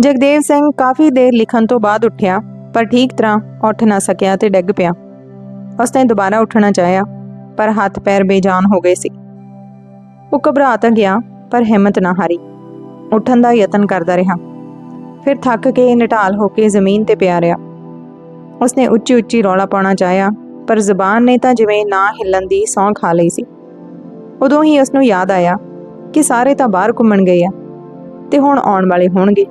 ਜਗਦੇਵ ਸਿੰਘ ਕਾਫੀ ਦੇਰ ਲਿਖਣ ਤੋਂ ਬਾਅਦ ਉੱਠਿਆ, ਪਰ ਠੀਕ ਤਰ੍ਹਾਂ ਉੱਠ ਨਾ ਸਕਿਆ ਤੇ ਡਿੱਗ ਪਿਆ। ਉਸਨੇ ਦੁਬਾਰਾ ਉੱਠਣਾ ਚਾਹਿਆ, ਪਰ ਹੱਥ ਪੈਰ ਬੇਜਾਨ ਹੋ ਗਏ ਸੀ। ਉਹ ਘਬਰਾ ਤਾਂ ਗਿਆ, ਪਰ ਹਿੰਮਤ ਨਾ ਹਾਰੀ। ਉੱਠਣ ਦਾ ਯਤਨ ਕਰਦਾ ਰਿਹਾ। ਫਿਰ ਥੱਕ ਕੇ ਨਿਟਾਲ ਹੋ ਕੇ ਜ਼ਮੀਨ ਤੇ ਪਿਆ ਰਿਹਾ। ਉਸਨੇ ਉੱਚੀ ਉੱਚੀ ਰੌਲਾ ਪਾਉਣਾ ਚਾਹਿਆ, ਪਰ ਜ਼ੁਬਾਨ ਨੇ ਤਾਂ ਜਿਵੇਂ ਨਾ ਹਿੱਲਣ ਦੀ ਸੌਂ ਖਾ ਲਈ ਸੀ। ਉਦੋਂ ਹੀ ਉਸਨੂੰ ਯਾਦ ਆਇਆ ਕਿ ਸਾਰੇ ਤਾਂ ਬਾਹਰ ਘੁੰਮਣ ਗਏ ਆ ਤੇ ਹੁਣ ਆਉਣ ਵਾਲੇ ਹੋਣਗੇ।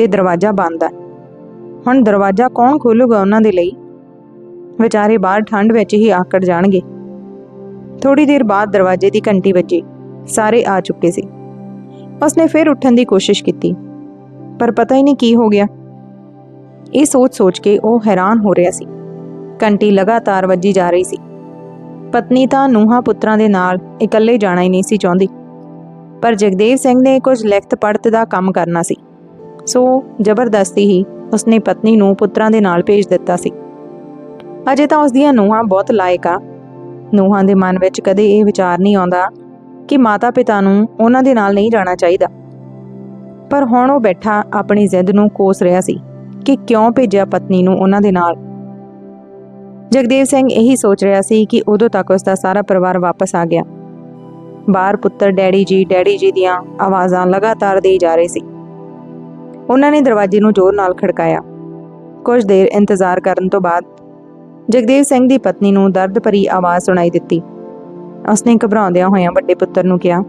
ਤੇ ਦਰਵਾਜ਼ਾ ਬੰਦ ਹੈ। ਹੁਣ ਦਰਵਾਜ਼ਾ ਕੌਣ ਖੋਲੂਗਾ ਉਹਨਾਂ ਦੇ ਲਈ? ਵਿਚਾਰੇ ਬਾਹਰ ਠੰਡ ਵਿੱਚ ਹੀ ਆਕੜ ਜਾਣਗੇ। ਥੋੜੀ ਦੇਰ ਬਾਅਦ ਦਰਵਾਜ਼ੇ ਦੀ ਘੰਟੀ ਵੱਜੀ। ਸਾਰੇ ਆ ਚੁੱਕੇ ਸੀ। ਉਸਨੇ ਫਿਰ ਉੱਠਣ ਦੀ ਕੋਸ਼ਿਸ਼ ਕੀਤੀ। ਪਰ ਪਤਾ ਹੀ ਨਹੀਂ ਕੀ ਹੋ ਗਿਆ। ਇਹ ਸੋਚ-ਸੋਚ ਕੇ ਉਹ ਹੈਰਾਨ ਹੋ ਰਿਹਾ ਸੀ। ਘੰਟੀ ਲਗਾਤਾਰ ਵੱਜੀ ਜਾ ਰਹੀ ਸੀ। ਪਤਨੀ ਤਾਂ ਨੂੰਹਾਂ ਪੁੱਤਰਾਂ ਦੇ ਨਾਲ ਇਕੱਲੇ ਜਾਣਾ ਹੀ ਨਹੀਂ ਸੀ ਚਾਹੁੰਦੀ। ਪਰ ਜਗਦੇਵ ਸਿੰਘ ਨੇ ਕੁਝ ਲਿਖਤ ਪੜਤ ਦਾ ਕੰਮ ਕਰਨਾ ਸੀ। ਸੋ ਜ਼ਬਰਦਸਤੀ ਹੀ ਉਸਨੇ ਪਤਨੀ ਨੂੰ ਪੁੱਤਰਾਂ ਦੇ ਨਾਲ ਭੇਜ ਦਿੱਤਾ ਸੀ। ਅਜੇ ਤਾਂ ਉਸ ਦੀਆਂ ਨੂੰਹਾਂ ਬਹੁਤ ਲਾਇਕ ਆ। ਨੂੰਹਾਂ ਦੇ ਮਨ ਵਿੱਚ ਕਦੇ ਇਹ ਵਿਚਾਰ ਨਹੀਂ ਆਉਂਦਾ ਕਿ ਮਾਤਾ-ਪਿਤਾ ਨੂੰ ਉਹਨਾਂ ਦੇ ਨਾਲ ਨਹੀਂ ਜਾਣਾ ਚਾਹੀਦਾ। ਪਰ ਹੁਣ ਉਹ ਬੈਠਾ ਆਪਣੀ ਜ਼ਿੱਦ ਨੂੰ ਕੋਸ ਰਿਹਾ ਸੀ ਕਿ ਕਿਉਂ ਭੇਜਿਆ ਪਤਨੀ ਨੂੰ ਉਹਨਾਂ ਦੇ ਨਾਲ। ਜਗਦੇਵ ਸਿੰਘ ਇਹੀ ਸੋਚ ਰਿਹਾ ਸੀ ਕਿ ਉਦੋਂ ਤੱਕ ਉਸ ਦਾ ਸਾਰਾ ਪਰਿਵਾਰ ਵਾਪਸ ਆ ਗਿਆ। ਬਾਹਰ ਪੁੱਤਰ ਡੈਡੀ ਜੀ ਡੈਡੀ ਜੀ ਦੀਆਂ ਆਵਾਜ਼ਾਂ ਲਗਾਤਾਰ ਦੇਈ ਜਾ ਰਹੀ ਸੀ। ਉਹਨਾਂ ਨੇ ਦਰਵਾਜ਼ੇ ਨੂੰ ਜ਼ੋਰ ਨਾਲ ਖੜਕਾਇਆ। ਕੁਝ ਦੇਰ ਇੰਤਜ਼ਾਰ ਕਰਨ ਤੋਂ ਬਾਅਦ ਜਗਦੇਵ ਸਿੰਘ ਦੀ ਪਤਨੀ ਨੂੰ ਦਰਦ ਭਰੀ ਆਵਾਜ਼ ਸੁਣਾਈ ਦਿੱਤੀ। ਉਸਨੇ ਘਬਰਾਉਂਦਿਆਂ ਹੋਇਆਂ ਵੱਡੇ ਪੁੱਤਰ ਨੂੰ ਕਿਹਾ,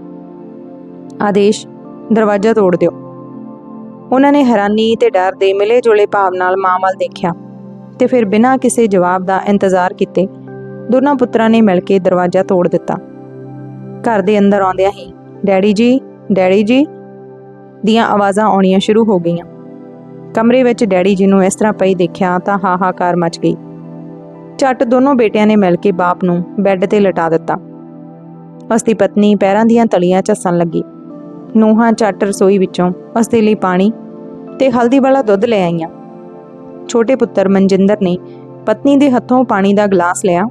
ਆਦੇਸ਼, ਦਰਵਾਜ਼ਾ ਤੋੜ ਦਿਓ। ਉਹਨਾਂ ਨੇ ਹੈਰਾਨੀ ਤੇ ਡਰ ਦੇ ਮਿਲੇ-ਜੁਲੇ ਭਾਵ ਨਾਲ ਮਾਂ ਵੱਲ ਦੇਖਿਆ ਤੇ ਫਿਰ ਬਿਨਾਂ ਕਿਸੇ ਜਵਾਬ ਦਾ ਇੰਤਜ਼ਾਰ ਕੀਤੇ ਦੋਨਾਂ ਪੁੱਤਰਾਂ ਨੇ ਮਿਲ ਕੇ ਦਰਵਾਜ਼ਾ ਤੋੜ ਦਿੱਤਾ। ਘਰ ਦੇ ਅੰਦਰ ਆਉਂਦਿਆਂ ਹੀ, ਡੈਡੀ ਜੀ ਡੈਡੀ ਜੀ ਦੀਆਂ ਆਵਾਜ਼ਾਂ ਆਉਣੀਆਂ ਸ਼ੁਰੂ ਹੋ ਗਈਆਂ। ਕਮਰੇ ਵਿੱਚ ਡੈਡੀ ਜੀ ਨੂੰ ਇਸ ਤਰ੍ਹਾਂ ਪਈ ਦੇਖਿਆ ਤਾਂ ਹਾਹਾਕਾਰ ਮਚ ਗਈ। ਝੱਟ ਦੋਨੋਂ ਬੇਟਿਆਂ ਨੇ ਮਿਲ ਕੇ ਬਾਪ ਨੂੰ ਬੈੱਡ ਤੇ ਲਟਾ ਦਿੱਤਾ। ਉਸ ਦੀ ਪਤਨੀ ਪੈਰਾਂ ਦੀਆਂ ਤਲੀਆਂ ਝੱਸਣ ਲੱਗੀ। ਨੂੰਹਾਂ ਝੱਟ ਰਸੋਈ ਵਿੱਚੋਂ ਉਸ ਦੇ ਲਈ ਪਾਣੀ ਤੇ ਹਲਦੀ ਵਾਲਾ ਦੁੱਧ ਲੈ ਆਈਆਂ। ਛੋਟੇ ਪੁੱਤਰ ਮਨਜਿੰਦਰ ਨੇ ਪਤਨੀ ਦੇ ਹੱਥੋਂ ਪਾਣੀ ਦਾ ਗਲਾਸ ਲਿਆ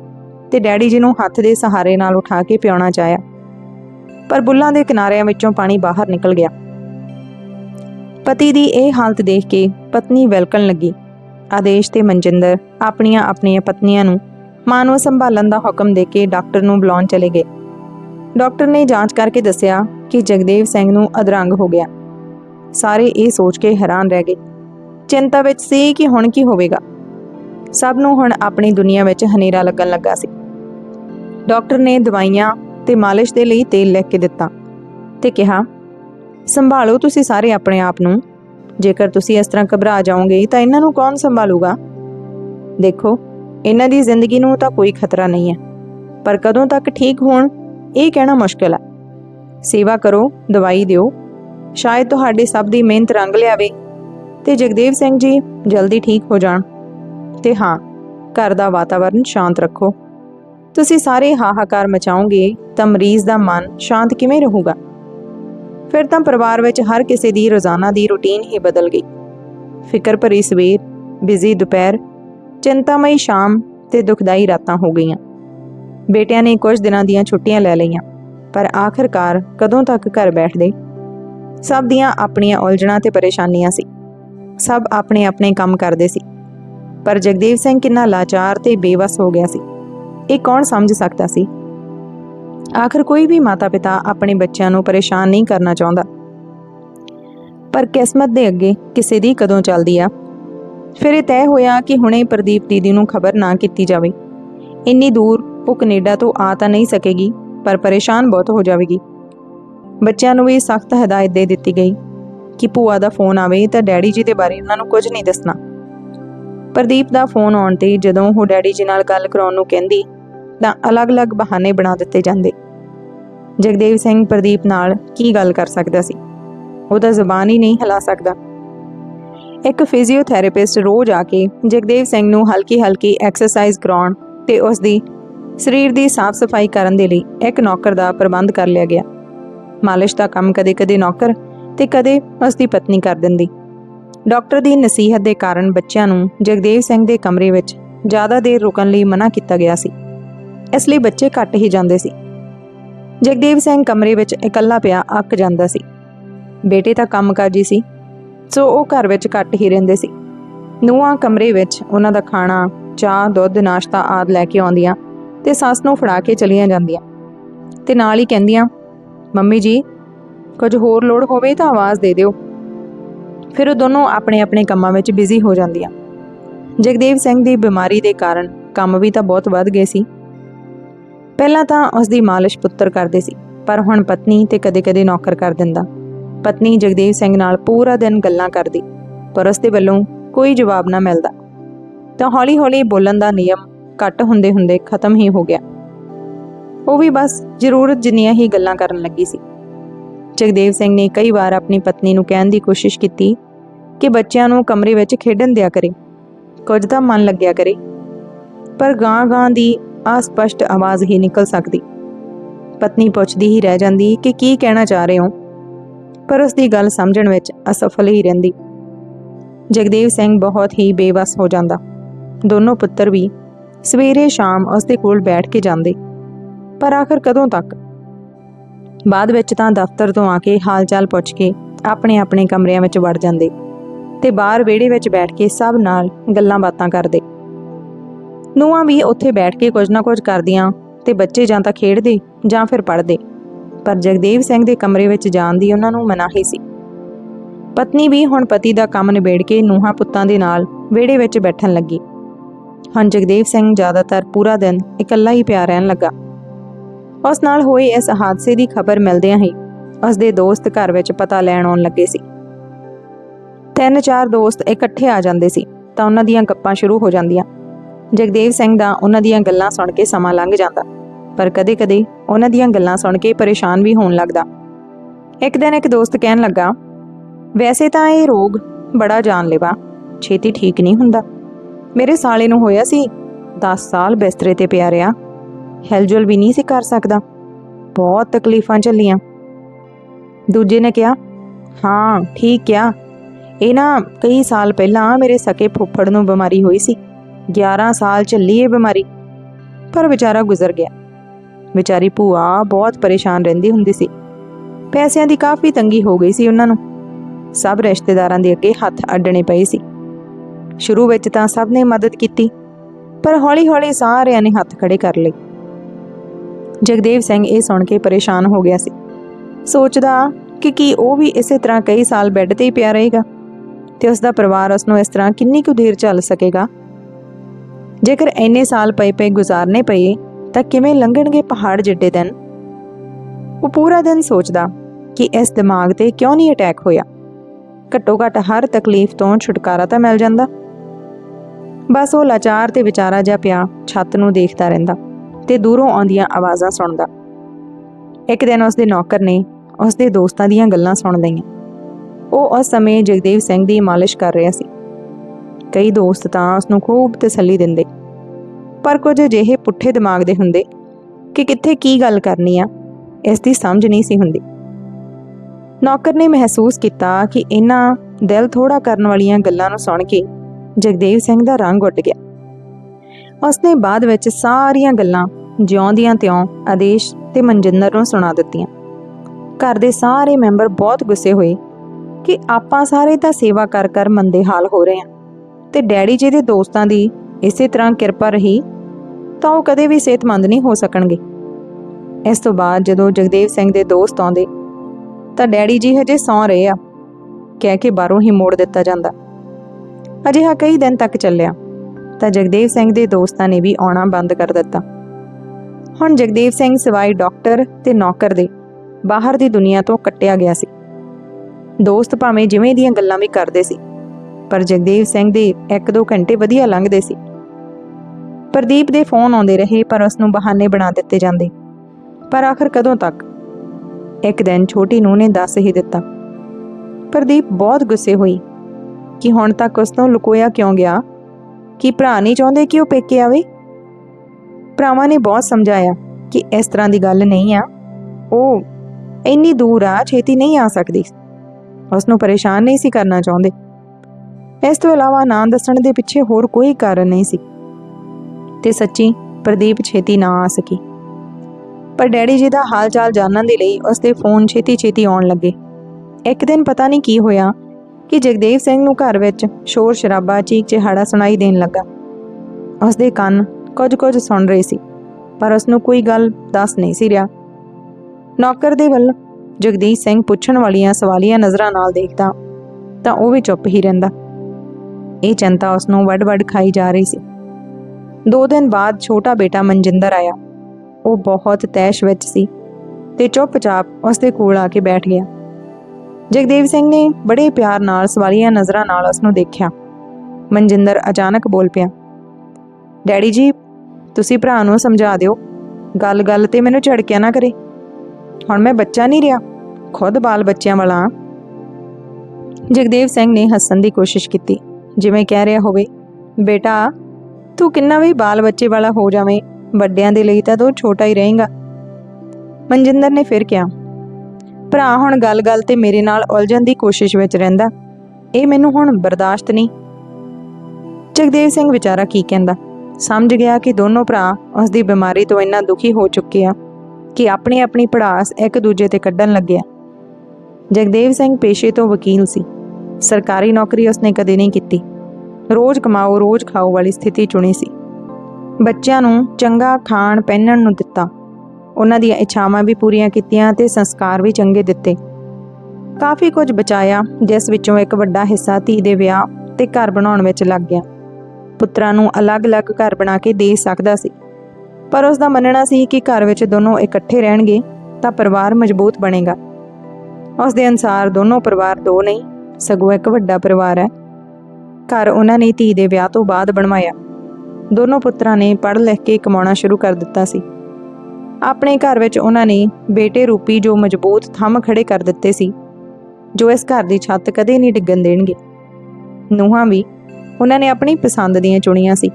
ਤੇ ਡੈਡੀ ਜੀ ਨੂੰ ਹੱਥ ਦੇ ਸਹਾਰੇ ਨਾਲ ਉਠਾ ਕੇ ਪਿਉਣਾ ਚਾਹਿਆ। ਪਰ ਬੁੱਲਾਂ ਦੇ ਕਿਨਾਰਿਆਂ ਵਿੱਚੋਂ ਪਾਣੀ ਬਾਹਰ ਨਿਕਲ ਗਿਆ। ਪਤੀ ਦੀ ਇਹ ਹਾਲਤ ਦੇਖ ਕੇ ਪਤਨੀ ਵੈਲਕਣ ਲੱਗੀ। ਆਦੇਸ਼ ਤੇ ਮਨਜਿੰਦਰ ਆਪਣੀਆਂ ਆਪਣੀਆਂ ਪਤਨੀਆਂ ਨੂੰ ਮਾਨਵ ਸੰਭਾਲਣ ਦਾ ਹੁਕਮ ਦੇ ਕੇ ਡਾਕਟਰ ਨੂੰ ਬੁਲਾਉਣ ਚਲੇ ਗਏ। ਡਾਕਟਰ ਨੇ ਜਾਂਚ ਕਰਕੇ ਦੱਸਿਆ ਕਿ ਜਗਦੇਵ ਸਿੰਘ ਨੂੰ ਅਧਰੰਗ ਹੋ ਗਿਆ। ਸਾਰੇ ਇਹ ਸੋਚ ਕੇ ਹੈਰਾਨ ਰਹਿ ਗਏ। ਚਿੰਤਾ ਵਿੱਚ ਸੀ ਕਿ ਹੁਣ ਕੀ ਹੋਵੇਗਾ। ਸਭ ਨੂੰ ਹੁਣ ਆਪਣੀ ਦੁਨੀਆ ਵਿੱਚ ਹਨੇਰਾ ਲੱਗਣ ਲੱਗਾ ਸੀ। ਡਾਕਟਰ ਨੇ ਦਵਾਈਆਂ ਤੇ ਮਾਲਿਸ਼ ਦੇ ਲਈ ਤੇਲ ਲਿਖ ਕੇ ਦਿੱਤਾ ਤੇ ਕਿਹਾ ਸੰਭਾਲੋ ਤੁਸੀਂ ਸਾਰੇ ਆਪਣੇ ਆਪ ਨੂੰ। ਜੇਕਰ ਤੁਸੀਂ ਇਸ ਤਰ੍ਹਾਂ ਘਬਰਾ ਜਾਓਗੇ ਤਾਂ ਇਹਨਾਂ ਨੂੰ ਕੌਣ ਸੰਭਾਲੂਗਾ? ਦੇਖੋ, ਇਹਨਾਂ ਦੀ ਜ਼ਿੰਦਗੀ ਨੂੰ ਤਾਂ ਕੋਈ ਖਤਰਾ ਨਹੀਂ ਹੈ। ਪਰ ਕਦੋਂ ਤੱਕ ਠੀਕ ਹੋਣ, ਇਹ ਕਹਿਣਾ ਮੁਸ਼ਕਲ ਹੈ। ਸੇਵਾ ਕਰੋ, ਦਵਾਈ ਦਿਓ। ਸ਼ਾਇਦ ਤੁਹਾਡੇ ਸਭ ਦੀ ਮਿਹਨਤ ਰੰਗ ਲਿਆਵੇ। ਤੇ ਜਗਦੇਵ ਸਿੰਘ ਜੀ, ਜਲਦੀ ਠੀਕ ਹੋ ਜਾਣ। ਤੇ ਹਾਂ, ਘਰ ਦਾ ਵਾਤਾਵਰਣ ਸ਼ਾਂਤ ਰੱਖੋ। ਤੁਸੀਂ ਸਾਰੇ ਹਾਹਾਕਾਰ ਮਚਾਓਗੇ ਤਾਂ ਮਰੀਜ਼ ਦਾ ਮਨ ਸ਼ਾਂਤ ਕਿਵੇਂ ਰਹੂਗਾ? ਫਿਰ ਤਾਂ ਪਰਿਵਾਰ ਵਿੱਚ ਹਰ ਕਿਸੇ ਦੀ ਰੋਜ਼ਾਨਾ ਦੀ ਰੁਟੀਨ ਹੀ ਬਦਲ ਗਈ। ਫਿਕਰ ਭਰੀ ਸਵੇਰ ਬਿਜ਼ੀ ਦੁਪਹਿਰ, ਚਿੰਤਾਮਈ ਸ਼ਾਮ ਤੇ ਦੁਖਦਾਈ ਰਾਤਾਂ ਹੋ ਗਈਆਂ। ਬੇਟਿਆਂ ਨੇ ਕੁਝ ਦਿਨਾਂ ਦੀਆਂ ਛੁੱਟੀਆਂ ਲੈ ਲਈਆਂ, ਪਰ ਆਖਰਕਾਰ ਕਦੋਂ ਤੱਕ ਘਰ ਬੈਠਦੇ? ਸਭ ਦੀਆਂ ਆਪਣੀਆਂ ਉਲਝਣਾਂ ਤੇ ਪਰੇਸ਼ਾਨੀਆਂ ਸੀ। ਸਭ ਆਪਣੇ ਆਪਣੇ ਕੰਮ ਕਰਦੇ ਸੀ। ਪਰ ਜਗਦੇਵ ਸਿੰਘ ਕਿੰਨਾ ਲਾਚਾਰ ਤੇ ਬੇਵਸ ਹੋ ਗਿਆ ਸੀ। ਇਹ ਕੌਣ ਸਮਝ ਸਕਦਾ ਸੀ? ਆਖਰ ਕੋਈ ਵੀ ਮਾਤਾ-ਪਿਤਾ ਆਪਣੇ ਬੱਚਿਆਂ ਨੂੰ ਪਰੇਸ਼ਾਨ ਨਹੀਂ ਕਰਨਾ ਚਾਹੁੰਦਾ। ਪਰ ਕਿਸਮਤ ਦੇ ਅੱਗੇ ਕਿਸੇ ਦੀ ਕਦੋਂ ਚੱਲਦੀ ਆ? ਫਿਰ ਇਹ ਤੈਅ ਹੋਇਆ ਕਿ ਹੁਣੇ ਪ੍ਰਦੀਪ ਦੀਦੀ ਨੂੰ ਖਬਰ ਨਾ ਕੀਤੀ ਜਾਵੇ। ਇੰਨੀ ਦੂਰ ਉਹ ਕੈਨੇਡਾ ਤੋਂ ਆ ਤਾਂ ਨਹੀਂ ਸਕੇਗੀ, ਪਰ ਪਰੇਸ਼ਾਨ ਬਹੁਤ ਹੋ ਜਾਵੇਗੀ। ਬੱਚਿਆਂ ਨੂੰ ਵੀ ਸਖਤ ਹਦਾਇਤ ਦੇ ਦਿੱਤੀ ਗਈ ਕਿ ਭੂਆ ਦਾ ਫੋਨ ਆਵੇ ਤਾਂ ਡੈਡੀ ਜੀ ਦੇ ਬਾਰੇ ਉਹਨਾਂ ਨੂੰ ਕੁਝ ਨਹੀਂ ਦੱਸਣਾ। ਪ੍ਰਦੀਪ ਦਾ ਫੋਨ ਆਉਣ ਤੇ ਜਦੋਂ ਉਹ ਡੈਡੀ ਜੀ ਨਾਲ ਗੱਲ ਕਰਾਉਣ ਨੂੰ ਕਹਿੰਦੀ ਤਾਂ ਅਲੱਗ-ਅਲੱਗ ਬਹਾਨੇ ਬਣਾ ਦਿੱਤੇ ਜਾਂਦੇ। ਜਗਦੇਵ ਸਿੰਘ ਪ੍ਰਦੀਪ ਨਾਲ ਕੀ ਗੱਲ ਕਰ ਸਕਦਾ ਸੀ? ਉਹਦਾ ਜ਼ੁਬਾਨ ਹੀ ਨਹੀਂ ਹਿਲਾ ਸਕਦਾ। ਇੱਕ ਫਿਜ਼ੀਓਥੈਰੇਪਿਸਟ ਰੋਜ਼ ਆ ਕੇ ਜਗਦੇਵ ਸਿੰਘ ਨੂੰ ਹਲਕੀ-ਹਲਕੀ ਐਕਸਰਸਾਈਜ਼ ਕਰਾਉਣ ਤੇ ਉਸ ਦੀ ਸਰੀਰ ਦੀ ਸਾਫ਼ ਸਫ਼ਾਈ ਕਰਨ ਦੇ ਲਈ ਇੱਕ ਨੌਕਰ ਦਾ ਪ੍ਰਬੰਧ ਕਰ ਲਿਆ ਗਿਆ। ਮਾਲਿਸ਼ ਦਾ ਕੰਮ ਕਦੇ-ਕਦੇ ਨੌਕਰ ਤੇ ਕਦੇ ਉਸ ਦੀ ਪਤਨੀ ਕਰ ਦਿੰਦੀ। ਡਾਕਟਰ ਦੀ ਨਸੀਹਤ ਦੇ ਕਾਰਨ ਬੱਚਿਆਂ ਨੂੰ ਜਗਦੇਵ ਸਿੰਘ ਦੇ ਕਮਰੇ ਵਿੱਚ ਜ਼ਿਆਦਾ ਦੇਰ ਰੁਕਣ ਲਈ ਮਨਾ ਕੀਤਾ ਗਿਆ ਸੀ। ਇਸ ਲਈ ਬੱਚੇ ਘੱਟ ਹੀ ਜਾਂਦੇ ਸੀ। ਜਗਦੇਵ ਸਿੰਘ ਕਮਰੇ ਵਿੱਚ ਇਕੱਲਾ ਪਿਆ ਅੱਕ ਜਾਂਦਾ ਸੀ। ਬੇਟੇ ਤਾਂ ਕੰਮਕਾਜੀ ਸੀ, ਸੋ ਉਹ ਘਰ ਵਿੱਚ ਘੱਟ ਹੀ ਰਹਿੰਦੇ ਸੀ। ਨੂੰਹਾਂ ਕਮਰੇ ਵਿੱਚ ਉਹਨਾਂ ਦਾ ਖਾਣਾ, ਚਾਹ, ਦੁੱਧ, ਨਾਸ਼ਤਾ ਆਦ ਲੈ ਕੇ ਆਉਂਦੀਆਂ ਤੇ ਸੱਸ ਨੂੰ ਫੜਾ ਕੇ ਚਲੀਆਂ ਜਾਂਦੀਆਂ। ਤੇ ਨਾਲ ਹੀ ਕਹਿੰਦੀਆਂ, ਮੰਮੀ ਜੀ, ਕੁਝ ਹੋਰ ਲੋੜ ਹੋਵੇ ਤਾਂ ਆਵਾਜ਼ ਦੇ ਦਿਓ। ਫਿਰ ਉਹ ਦੋਨੋਂ ਆਪਣੇ ਆਪਣੇ ਕੰਮਾਂ ਵਿੱਚ ਬਿਜ਼ੀ ਹੋ ਜਾਂਦੀਆਂ। ਜਗਦੇਵ ਸਿੰਘ ਦੀ ਬਿਮਾਰੀ ਦੇ ਕਾਰਨ ਕੰਮ ਵੀ ਤਾਂ ਬਹੁਤ ਵੱਧ ਗਏ ਸੀ। ਪਹਿਲਾਂ ਤਾਂ ਉਸ ਦੀ ਮਾਲਿਸ਼ ਪੁੱਤਰ ਕਰਦੇ ਸੀ, ਪਰ ਹੁਣ ਪਤਨੀ ਤੇ ਕਦੇ-ਕਦੇ ਨੌਕਰ ਕਰ ਦਿੰਦਾ। ਪਤਨੀ ਜਗਦੇਵ ਸਿੰਘ ਨਾਲ ਪੂਰਾ ਦਿਨ ਗੱਲਾਂ ਕਰਦੀ, ਪਰ ਉਸ ਦੇ ਵੱਲੋਂ ਕੋਈ ਜਵਾਬ ਨਾ ਮਿਲਦਾ। ਤਾਂ ਹੌਲੀ-ਹੌਲੀ ਬੋਲਣ ਦਾ ਨਿਯਮ ਘੱਟ ਹੁੰਦੇ-ਹੁੰਦੇ ਖਤਮ ਹੀ ਹੋ ਗਿਆ। ਉਹ ਵੀ ਬਸ ਜ਼ਰੂਰਤ ਜਿੰਨੀਆਂ ਹੀ ਗੱਲਾਂ ਕਰਨ ਲੱਗੀ ਸੀ। ਜਗਦੇਵ ਸਿੰਘ ਨੇ ਕਈ ਵਾਰ ਆਪਣੀ ਪਤਨੀ ਨੂੰ ਕਹਿਣ ਦੀ ਕੋਸ਼ਿਸ਼ ਕੀਤੀ ਕਿ ਬੱਚਿਆਂ ਨੂੰ ਕਮਰੇ ਵਿੱਚ ਖੇਡਣ ਦਿਆ ਕਰੇ। ਕੁਝ ਤਾਂ ਮਨ ਲੱਗਿਆ ਕਰੇ, ਪਰ ਗਾਂ-ਗਾਂ ਦੀ ਅਸਪਸ਼ਟ ਆਵਾਜ਼ ਹੀ ਨਿਕਲ ਸਕਦੀ। ਪਤਨੀ ਪੁੱਛਦੀ ਹੀ ਰਹਿ ਜਾਂਦੀ ਕਿ ਕੀ ਕਹਿਣਾ ਚਾਹ ਰਹੇ ਹੋ? ਪਰ ਉਸ ਦੀ ਗੱਲ ਸਮਝਣ ਵਿੱਚ ਅਸਫਲ ਹੀ ਰਹਿੰਦੀ। ਜਗਦੇਵ ਸਿੰਘ ਬਹੁਤ ਹੀ ਬੇਵਸ ਹੋ ਜਾਂਦਾ। ਦੋਨੋਂ ਪੁੱਤਰ ਵੀ ਸਵੇਰੇ ਸ਼ਾਮ ਉਸ ਦੇ ਕੋਲ ਬੈਠ ਕੇ ਜਾਂਦੇ। ਪਰ ਆਖਰ ਕਦੋਂ ਤੱਕ? ਬਾਅਦ ਵਿੱਚ ਤਾਂ ਦਫ਼ਤਰ ਤੋਂ ਆ ਕੇ ਹਾਲ-ਚਾਲ ਪੁੱਛ ਕੇ ਆਪਣੇ ਆਪਣੇ ਕਮਰਿਆਂ ਵਿੱਚ ਵੜ ਜਾਂਦੇ ਤੇ ਬਾਹਰ ਵਿਹੜੇ ਵਿੱਚ ਬੈਠ ਕੇ ਸਭ ਨਾਲ ਗੱਲਾਂ ਬਾਤਾਂ ਕਰਦੇ। ਨੂੰਹਾਂ ਵੀ ਉੱਥੇ ਬੈਠ ਕੇ ਕੁਝ ਨਾ ਕੁਝ ਕਰਦੀਆਂ ਤੇ ਬੱਚੇ ਜਾਂ ਤਾਂ ਖੇਡਦੇ ਜਾਂ ਫਿਰ ਪੜ੍ਹਦੇ। ਪਰ ਜਗਦੇਵ ਸਿੰਘ ਦੇ ਕਮਰੇ ਵਿੱਚ ਜਾਣ ਦੀ ਉਹਨਾਂ ਨੂੰ ਮਨਾਹੀ ਸੀ। ਪਤਨੀ ਵੀ ਹੁਣ ਪਤੀ ਦਾ ਕੰਮ ਨਿਬੇੜ ਕੇ ਨੂੰਹਾਂ ਪੁੱਤਾਂ ਦੇ ਨਾਲ ਵਿਹੜੇ ਵਿੱਚ ਬੈਠਣ ਲੱਗੀ। ਹੁਣ ਜਗਦੇਵ ਸਿੰਘ ਜ਼ਿਆਦਾਤਰ ਪੂਰਾ ਦਿਨ ਇਕੱਲਾ ਹੀ ਪਿਆ ਰਹਿਣ ਲੱਗਾ। ਉਸ ਨਾਲ ਹੋਏ ਇਸ ਹਾਦਸੇ ਦੀ ਖਬਰ ਮਿਲਦਿਆਂ ਹੀ ਉਸ ਦੇ ਦੋਸਤ ਘਰ ਵਿੱਚ ਪਤਾ ਲੈਣ ਆਉਣ ਲੱਗੇ ਸੀ। ਤਿੰਨ ਚਾਰ ਦੋਸਤ ਇਕੱਠੇ ਆ ਜਾਂਦੇ ਸੀ ਤਾਂ ਉਹਨਾਂ ਦੀਆਂ ਗੱਪਾਂ ਸ਼ੁਰੂ ਹੋ ਜਾਂਦੀਆਂ। ਜਗਦੇਵ ਸਿੰਘ ਦਾ ਉਹਨਾਂ ਦੀਆਂ ਗੱਲਾਂ ਸੁਣ ਕੇ ਸਮਾਂ ਲੰਘ ਜਾਂਦਾ। ਪਰ ਕਦੇ-ਕਦੇ ਉਹਨਾਂ ਦੀਆਂ ਗੱਲਾਂ ਸੁਣ ਕੇ ਪਰੇਸ਼ਾਨ ਵੀ ਹੋਣ ਲੱਗਦਾ। ਇੱਕ ਦਿਨ ਇੱਕ ਦੋਸਤ ਕਹਿਣ ਲੱਗਾ, ਵੈਸੇ ਤਾਂ ਇਹ ਰੋਗ ਬੜਾ ਜਾਨਲੇਵਾ, ਛੇਤੀ ਠੀਕ ਨਹੀਂ ਹੁੰਦਾ। ਮੇਰੇ ਸਾਲੇ ਨੂੰ ਹੋਇਆ ਸੀ 10 ਸਾਲ ਬਿਸਤਰੇ ਤੇ ਪਿਆ ਰਿਹਾ, ਹਿਲਜੁਲ ਵੀ ਨਹੀਂ ਸੀ ਕਰ ਸਕਦਾ। ਬਹੁਤ ਤਕਲੀਫਾਂ ਝੱਲੀਆਂ ਦੂਜੇ ਨੇ ਕਿਹਾ, ਹਾਂ, ਠੀਕ ਕਿਹਾ ਇਹ ਨਾ ਕਈ ਸਾਲ ਪਹਿਲਾਂ ਮੇਰੇ ਸਕੇ ਫੁੱਫੜ ਨੂੰ ਬਿਮਾਰੀ ਹੋਈ ਸੀ। 11 ਸਾਲ ਝੱਲੀ ਇਹ ਬਿਮਾਰੀ। ਪਰ ਵਿਚਾਰਾ ਗੁਜ਼ਰ ਗਿਆ। ਵਿਚਾਰੀ ਭੂਆ ਬਹੁਤ ਪਰੇਸ਼ਾਨ ਰਹਿੰਦੀ ਹੁੰਦੀ ਸੀ। ਪੈਸਿਆਂ ਦੀ ਕਾਫੀ ਤੰਗੀ ਹੋ ਗਈ ਸੀ ਉਹਨਾਂ ਨੂੰ। ਸਭ ਰਿਸ਼ਤੇਦਾਰਾਂ ਦੇ ਅੱਗੇ ਹੱਥ ਅੱਡਣੇ ਪਏ ਸੀ। ਸ਼ੁਰੂ ਵਿੱਚ ਤਾਂ ਸਭ ਨੇ ਮਦਦ ਕੀਤੀ, ਪਰ ਹੌਲੀ-ਹੌਲੀ ਸਾਰਿਆਂ ਨੇ ਹੱਥ ਖੜੇ ਕਰ ਲਏ। ਜਗਦੇਵ ਸਿੰਘ ਇਹ ਸੁਣ ਕੇ ਪਰੇਸ਼ਾਨ ਹੋ ਗਿਆ ਸੀ। ਸੋਚਦਾ ਕਿ ਕੀ ਉਹ ਵੀ ਇਸੇ ਤਰ੍ਹਾਂ ਕਈ ਸਾਲ ਬੈੱਡ ਤੇ ਹੀ ਪਿਆ ਰਹੇਗਾ ਤੇ ਉਸ ਦਾ ਪਰਿਵਾਰ ਉਸ ਨੂੰ ਇਸ ਤਰ੍ਹਾਂ ਕਿੰਨੀ ਕੁ ਦੇਰ ਚੱਲ ਸਕੇਗਾ। ਜੇਕਰ ਇੰਨੇ ਸਾਲ ਪਏ ਪਏ ਗੁਜ਼ਾਰਨੇ ਪਏ, ਤਾਂ ਕਿਵੇਂ ਲੰਘਣਗੇ ਪਹਾੜ ਜਿੱਡੇ ਦਿਨ? ਉਹ ਪੂਰਾ ਦਿਨ ਸੋਚਦਾ ਕਿ ਇਸ ਦਿਮਾਗ ਤੇ ਕਿਉਂ ਨਹੀਂ ਅਟੈਕ ਹੋਇਆ। ਘੱਟੋ ਘੱਟ ਹਰ ਤਕਲੀਫ ਤੋਂ ਛੁਟਕਾਰਾ ਤਾਂ ਮਿਲ ਜਾਂਦਾ। ਬਸ ਉਹ ਲਾਚਾਰ ਤੇ ਵਿਚਾਰਾ ਜਿਹਾ ਪਿਆ ਛੱਤ ਨੂੰ ਦੇਖਦਾ ਰਹਿੰਦਾ ਤੇ ਦੂਰੋਂ ਆਉਂਦੀਆਂ ਆਵਾਜ਼ਾਂ ਸੁਣਦਾ। ਇੱਕ ਦਿਨ ਉਸ ਦੇ ਨੌਕਰ ਨੇ ਉਸ ਦੇ ਦੋਸਤਾਂ ਦੀਆਂ ਗੱਲਾਂ ਸੁਣ ਲਈਆਂ। ਉਹ ਉਸ ਸਮੇਂ ਜਗਦੇਵ ਸਿੰਘ ਦੀ ਮਾਲਿਸ਼ ਕਰ ਰਿਹਾ ਸੀ। ਕਈ ਦੋਸਤ ਤਾਂ ਉਸ ਨੂੰ ਖੂਬ ਤਸੱਲੀ ਦਿੰਦੇ। ਪਰ ਕੁਝ ਅਜਿਹੇ ਪੁੱਠੇ ਦਿਮਾਗ ਦੇ ਹੁੰਦੇ ਕਿ ਕਿੱਥੇ ਕੀ ਗੱਲ ਕਰਨੀ ਆ ਇਸ ਦੀ ਸਮਝ ਨਹੀਂ ਸੀ ਹੁੰਦੀ। ਨੌਕਰ ਨੇ ਮਹਿਸੂਸ ਕੀਤਾ ਕਿ ਇਹਨਾਂ ਦਿਲ ਥੋੜਾ ਕਰਨ ਵਾਲੀਆਂ ਗੱਲਾਂ ਨੂੰ ਸੁਣ ਕੇ ਜਗਦੇਵ ਸਿੰਘ ਦਾ ਰੰਗ ਉੱਡ ਗਿਆ। ਉਸਨੇ ਬਾਅਦ ਵਿੱਚ ਸਾਰੀਆਂ ਗੱਲਾਂ ਜਿਉਂ ਦੀਆਂ ਤਿਉਂ ਆਦੇਸ਼ ਤੇ ਮਨਜਿੰਦਰ ਨੂੰ ਸੁਣਾ ਦਿੱਤੀਆਂ। ਘਰ ਦੇ ਸਾਰੇ ਮੈਂਬਰ ਬਹੁਤ ਗੁੱਸੇ ਹੋਏ ਕਿ ਆਪਾਂ ਸਾਰੇ ਤਾਂ ਸੇਵਾ ਕਰ ਕਰ ਮੰਦੇ ਹਾਲ ਹੋ ਰਹੇ ਹਾਂ। ਤੇ ਡੈਡੀ ਜੀ ਦੇ ਦੋਸਤਾਂ ਦੀ ਇਸੇ ਤਰ੍ਹਾਂ ਕਿਰਪਾ ਰਹੀ, ਤਾਂ ਉਹ ਕਦੇ ਵੀ ਸਿਹਤਮੰਦ ਨਹੀਂ ਹੋ ਸਕਣਗੇ। ਇਸ ਤੋਂ ਬਾਅਦ ਜਦੋਂ ਜਗਦੇਵ ਸਿੰਘ ਦੇ ਦੋਸਤ ਆਉਂਦੇ, ਤਾਂ ਡੈਡੀ ਜੀ ਹਜੇ ਸੌਂ ਰਹੇ ਆ, ਕਹਿ ਕੇ ਬਾਹਰੋਂ ਹੀ ਮੋੜ ਦਿੱਤਾ ਜਾਂਦਾ। ਅਜਿਹਾ ਕਈ ਦਿਨ ਤੱਕ ਚੱਲਿਆ, ਤਾਂ ਜਗਦੇਵ ਸਿੰਘ ਦੇ ਦੋਸਤਾਂ ਨੇ ਵੀ ਆਉਣਾ ਬੰਦ ਕਰ ਦਿੱਤਾ। ਹੁਣ ਜਗਦੇਵ ਸਿੰਘ ਸਿਵਾਏ ਡਾਕਟਰ ਤੇ ਨੌਕਰ ਦੇ ਬਾਹਰ ਦੀ ਦੁਨੀਆ ਤੋਂ ਕੱਟਿਆ ਗਿਆ ਸੀ। ਦੋਸਤ ਭਾਵੇਂ ਜਿਵੇਂ ਦੀਆਂ ਗੱਲਾਂ ਵੀ ਕਰਦੇ ਸੀ ਪਰ ਜਗਦੇਵ ਸਿੰਘ ਦੇ 1-2 ਘੰਟੇ ਵਧੀਆ ਲੰਘਦੇ ਸੀ। ਪ੍ਰਦੀਪ ਦੇ ਫੋਨ ਆਉਂਦੇ ਰਹੇ, ਪਰ ਉਸ ਨੂੰ ਬਹਾਨੇ ਬਣਾ ਦਿੱਤੇ ਜਾਂਦੇ। ਪਰ ਆਖਰ ਕਦੋਂ ਤੱਕ? ਇੱਕ ਦਿਨ ਛੋਟੀ ਨੂੰ ਨੇ ਦੱਸ ਹੀ ਦਿੱਤਾ। ਪ੍ਰਦੀਪ ਬਹੁਤ ਗੁੱਸੇ ਹੋਈ ਕਿ ਹੁਣ ਤੱਕ ਉਸ ਤੋਂ ਲੁਕੋਇਆ ਕਿਉਂ ਗਿਆ? ਕਿ ਭਰਾ ਨਹੀਂ ਚਾਹੁੰਦੇ ਕਿ ਉਹ ਪੇਕੇ ਆਵੇ? ਭਰਾਵਾਂ ਨੇ ਬਹੁਤ ਸਮਝਾਇਆ ਕਿ ਇਸ ਤਰ੍ਹਾਂ ਦੀ ਗੱਲ ਨਹੀਂ ਆ। ਉਹ ਇੰਨੀ ਦੂਰ ਆ, ਛੇਤੀ ਨਹੀਂ ਆ ਸਕਦੀ। ਉਸ ਨੂੰ ਪਰੇਸ਼ਾਨ ਨਹੀਂ ਸੀ ਕਰਨਾ ਚਾਹੁੰਦੇ। ਇਸ ਤੋਂ ਇਲਾਵਾ ਨਾਂ ਦੱਸਣ ਦੇ ਪਿੱਛੇ ਹੋਰ ਕੋਈ ਕਾਰਨ ਨਹੀਂ ਸੀ। ਤੇ ਸੱਚੀ ਪ੍ਰਦੀਪ ਛੇਤੀ ਨਾ ਆ ਸਕੀ। ਪਰ ਡੈਡੀ ਜੀ ਦਾ ਹਾਲ ਚਾਲ ਜਾਣਨ ਦੇ ਲਈ ਉਸਦੇ ਫੋਨ ਛੇਤੀ ਛੇਤੀ ਆਉਣ ਲੱਗੇ। ਇੱਕ ਦਿਨ ਪਤਾ ਨਹੀਂ ਕੀ ਹੋਇਆ ਕਿ ਜਗਦੇਵ ਸਿੰਘ ਨੂੰ ਘਰ ਵਿੱਚ ਸ਼ੋਰ ਸ਼ਰਾਬਾ ਚੀਕ ਚਿਹਾੜਾ ਸੁਣਾਈ ਦੇਣ ਲੱਗਾ। ਉਸਦੇ ਕੰਨ ਕੁਝ ਕੁਝ ਸੁਣ ਰਹੇ ਸੀ, ਪਰ ਉਸ ਨੂੰ ਕੋਈ ਗੱਲ ਦੱਸ ਨਹੀਂ ਸੀ ਰਿਹਾ। ਨੌਕਰ ਦੇ ਵੱਲ ਜਗਦੀਸ਼ ਸਿੰਘ ਪੁੱਛਣ ਵਾਲੀਆਂ ਸਵਾਲੀਆਂ ਨਜ਼ਰਾਂ ਨਾਲ ਦੇਖਦਾ ਤਾਂ ਉਹ ਵੀ ਚੁੱਪ ਹੀ ਰਹਿੰਦਾ। ਇਹ ਚਿੰਤਾ ਉਸ ਨੂੰ ਵੱਡ-ਵੱਡ ਖਾਈ ਜਾ ਰਹੀ ਸੀ। ਦੋ ਦਿਨ ਬਾਅਦ ਛੋਟਾ ਬੇਟਾ ਮਨਜਿੰਦਰ ਆਇਆ। ਉਹ ਬਹੁਤ ਤੈਸ਼ ਵਿੱਚ ਸੀ ਤੇ ਚੁੱਪਚਾਪ ਉਸ ਦੇ ਕੋਲ ਆ ਕੇ ਬੈਠ ਗਿਆ। ਜਗਦੇਵ ਸਿੰਘ ਨੇ ਬੜੇ ਪਿਆਰ ਨਾਲ ਸਵਾਲੀਆਂ ਨਜ਼ਰਾਂ ਨਾਲ ਉਸ ਨੂੰ ਦੇਖਿਆ। ਮਨਜਿੰਦਰ ਅਚਾਨਕ ਬੋਲ ਪਿਆ, ਡੈਡੀ ਜੀ, ਤੁਸੀਂ ਭਰਾ ਨੂੰ ਸਮਝਾ ਦਿਓ। ਗੱਲ-ਗੱਲ ਤੇ ਮੈਨੂੰ ਝੜਕਿਆ ਨਾ ਕਰੇ। ਹੁਣ ਮੈਂ ਬੱਚਾ ਨਹੀਂ ਰਿਹਾ, ਖੁਦ ਬਾਲ ਬੱਚਿਆਂ ਵਾਲਾ ਹਾਂ। ਜਗਦੇਵ ਸਿੰਘ ਨੇ ਹੱਸਣ ਦੀ ਕੋਸ਼ਿਸ਼ ਕੀਤੀ। ਜਿਵੇਂ ਕਹਿ ਰਿਹਾ ਹੋਵੇ, ਬੇਟਾ, ਤੂੰ ਕਿੰਨਾ ਵੀ ਬਾਲ ਬੱਚੇ ਵਾਲਾ ਹੋ ਜਾਵੇਂ, ਵੱਡਿਆਂ ਦੇ ਲਈ ਤਾਂ ਤੂੰ ਛੋਟਾ ਹੀ ਰਹੇਂਗਾ। ਮਨਜਿੰਦਰ ਨੇ ਫਿਰ ਕਿਹਾ, ਭਰਾ, ਹੁਣ ਗੱਲ-ਗੱਲ ਤੇ ਮੇਰੇ ਨਾਲ ਉਲਝਣ ਦੀ ਕੋਸ਼ਿਸ਼ ਵਿੱਚ ਰਹਿੰਦਾ। ਇਹ ਮੈਨੂੰ ਹੁਣ ਬਰਦਾਸ਼ਤ ਨਹੀਂ। ਜਗਦੇਵ ਸਿੰਘ ਵਿਚਾਰਾ ਕੀ ਕਹਿੰਦਾ? ਸਮਝ ਗਿਆ ਕਿ ਦੋਨੋਂ ਭਰਾ ਉਸ ਦੀ ਬਿਮਾਰੀ ਤੋਂ ਇੰਨਾ ਦੁਖੀ ਹੋ ਚੁੱਕੇ ਆ ਕਿ ਆਪਣੀ ਆਪਣੀ ਪੜਾਸ ਇੱਕ ਦੂਜੇ ਤੇ ਕੱਢਣ ਲੱਗਿਆ। ਜਗਦੇਵ ਸਿੰਘ ਪੇਸ਼ੇ ਤੋਂ ਵਕੀਲ ਸੀ। ਸਰਕਾਰੀ ਨੌਕਰੀ ਉਸਨੇ ਕਦੇ ਨਹੀਂ ਕੀਤੀ। ਰੋਜ਼ ਕਮਾਓ, ਰੋਜ਼ ਖਾਓ ਵਾਲੀ ਸਥਿਤੀ ਚੁਣੀ ਸੀ। ਬੱਚਿਆਂ ਨੂੰ ਚੰਗਾ ਖਾਣ ਪਹਿਨਣ ਨੂੰ ਦਿੱਤਾ। ਉਹਨਾਂ ਦੀਆਂ ਇੱਛਾਵਾਂ ਵੀ ਪੂਰੀਆਂ ਕੀਤੀਆਂ ਤੇ ਸੰਸਕਾਰ ਵੀ ਚੰਗੇ ਦਿੱਤੇ। ਕਾਫੀ ਕੁਝ ਬਚਾਇਆ, ਜਿਸ ਵਿੱਚੋਂ ਇੱਕ ਵੱਡਾ ਹਿੱਸਾ ਧੀ ਦੇ ਵਿਆਹ ਤੇ ਘਰ ਬਣਾਉਣ ਵਿੱਚ ਲੱਗ ਗਿਆ। ਪੁੱਤਰਾਂ ਨੂੰ ਅਲੱਗ-ਅਲੱਗ ਘਰ ਬਣਾ ਕੇ ਦੇ ਸਕਦਾ ਸੀ। ਪਰ ਉਸ ਦਾ ਮੰਨਣਾ ਸੀ ਕਿ ਘਰ ਵਿੱਚ ਦੋਨੋਂ ਇਕੱਠੇ ਰਹਿਣਗੇ ਤਾਂ ਪਰਿਵਾਰ ਮਜ਼ਬੂਤ ਬਣੇਗਾ। ਉਸ ਦੇ ਅਨਸਾਰ ਦੋਨੋਂ ਪਰਿਵਾਰ ਦੋ ਨਹੀਂ ਸਗੋਂ ਇੱਕ ਵੱਡਾ ਪਰਿਵਾਰ ਹੈ। ਘਰ ਉਹਨਾਂ ਨੇ ਧੀ ਦੇ ਵਿਆਹ ਤੋਂ ਬਾਅਦ ਬਣਵਾਇਆ। ਦੋਨੋਂ ਪੁੱਤਰਾਂ ਨੇ ਪੜ੍ਹ ਲਿਖ ਕੇ ਕਮਾਉਣਾ ਸ਼ੁਰੂ ਕਰ ਦਿੱਤਾ ਸੀ। ਆਪਣੇ ਘਰ ਵਿੱਚ ਉਹਨਾਂ ਨੇ ਬੇਟੇ ਰੂਪੀ ਜੋ ਮਜ਼ਬੂਤ ਥੰਮ ਖੜੇ ਕਰ ਦਿੱਤੇ ਸੀ, ਜੋ ਇਸ ਘਰ ਦੀ ਛੱਤ ਕਦੇ ਨਹੀਂ ਡਿੱਗਣ ਦੇਣਗੇ। ਨੂੰਹਾਂ ਵੀ ਉਹਨਾਂ ਨੇ ਆਪਣੀ ਪਸੰਦ ਦੀਆਂ ਚੁਣੀਆਂ ਸੀ।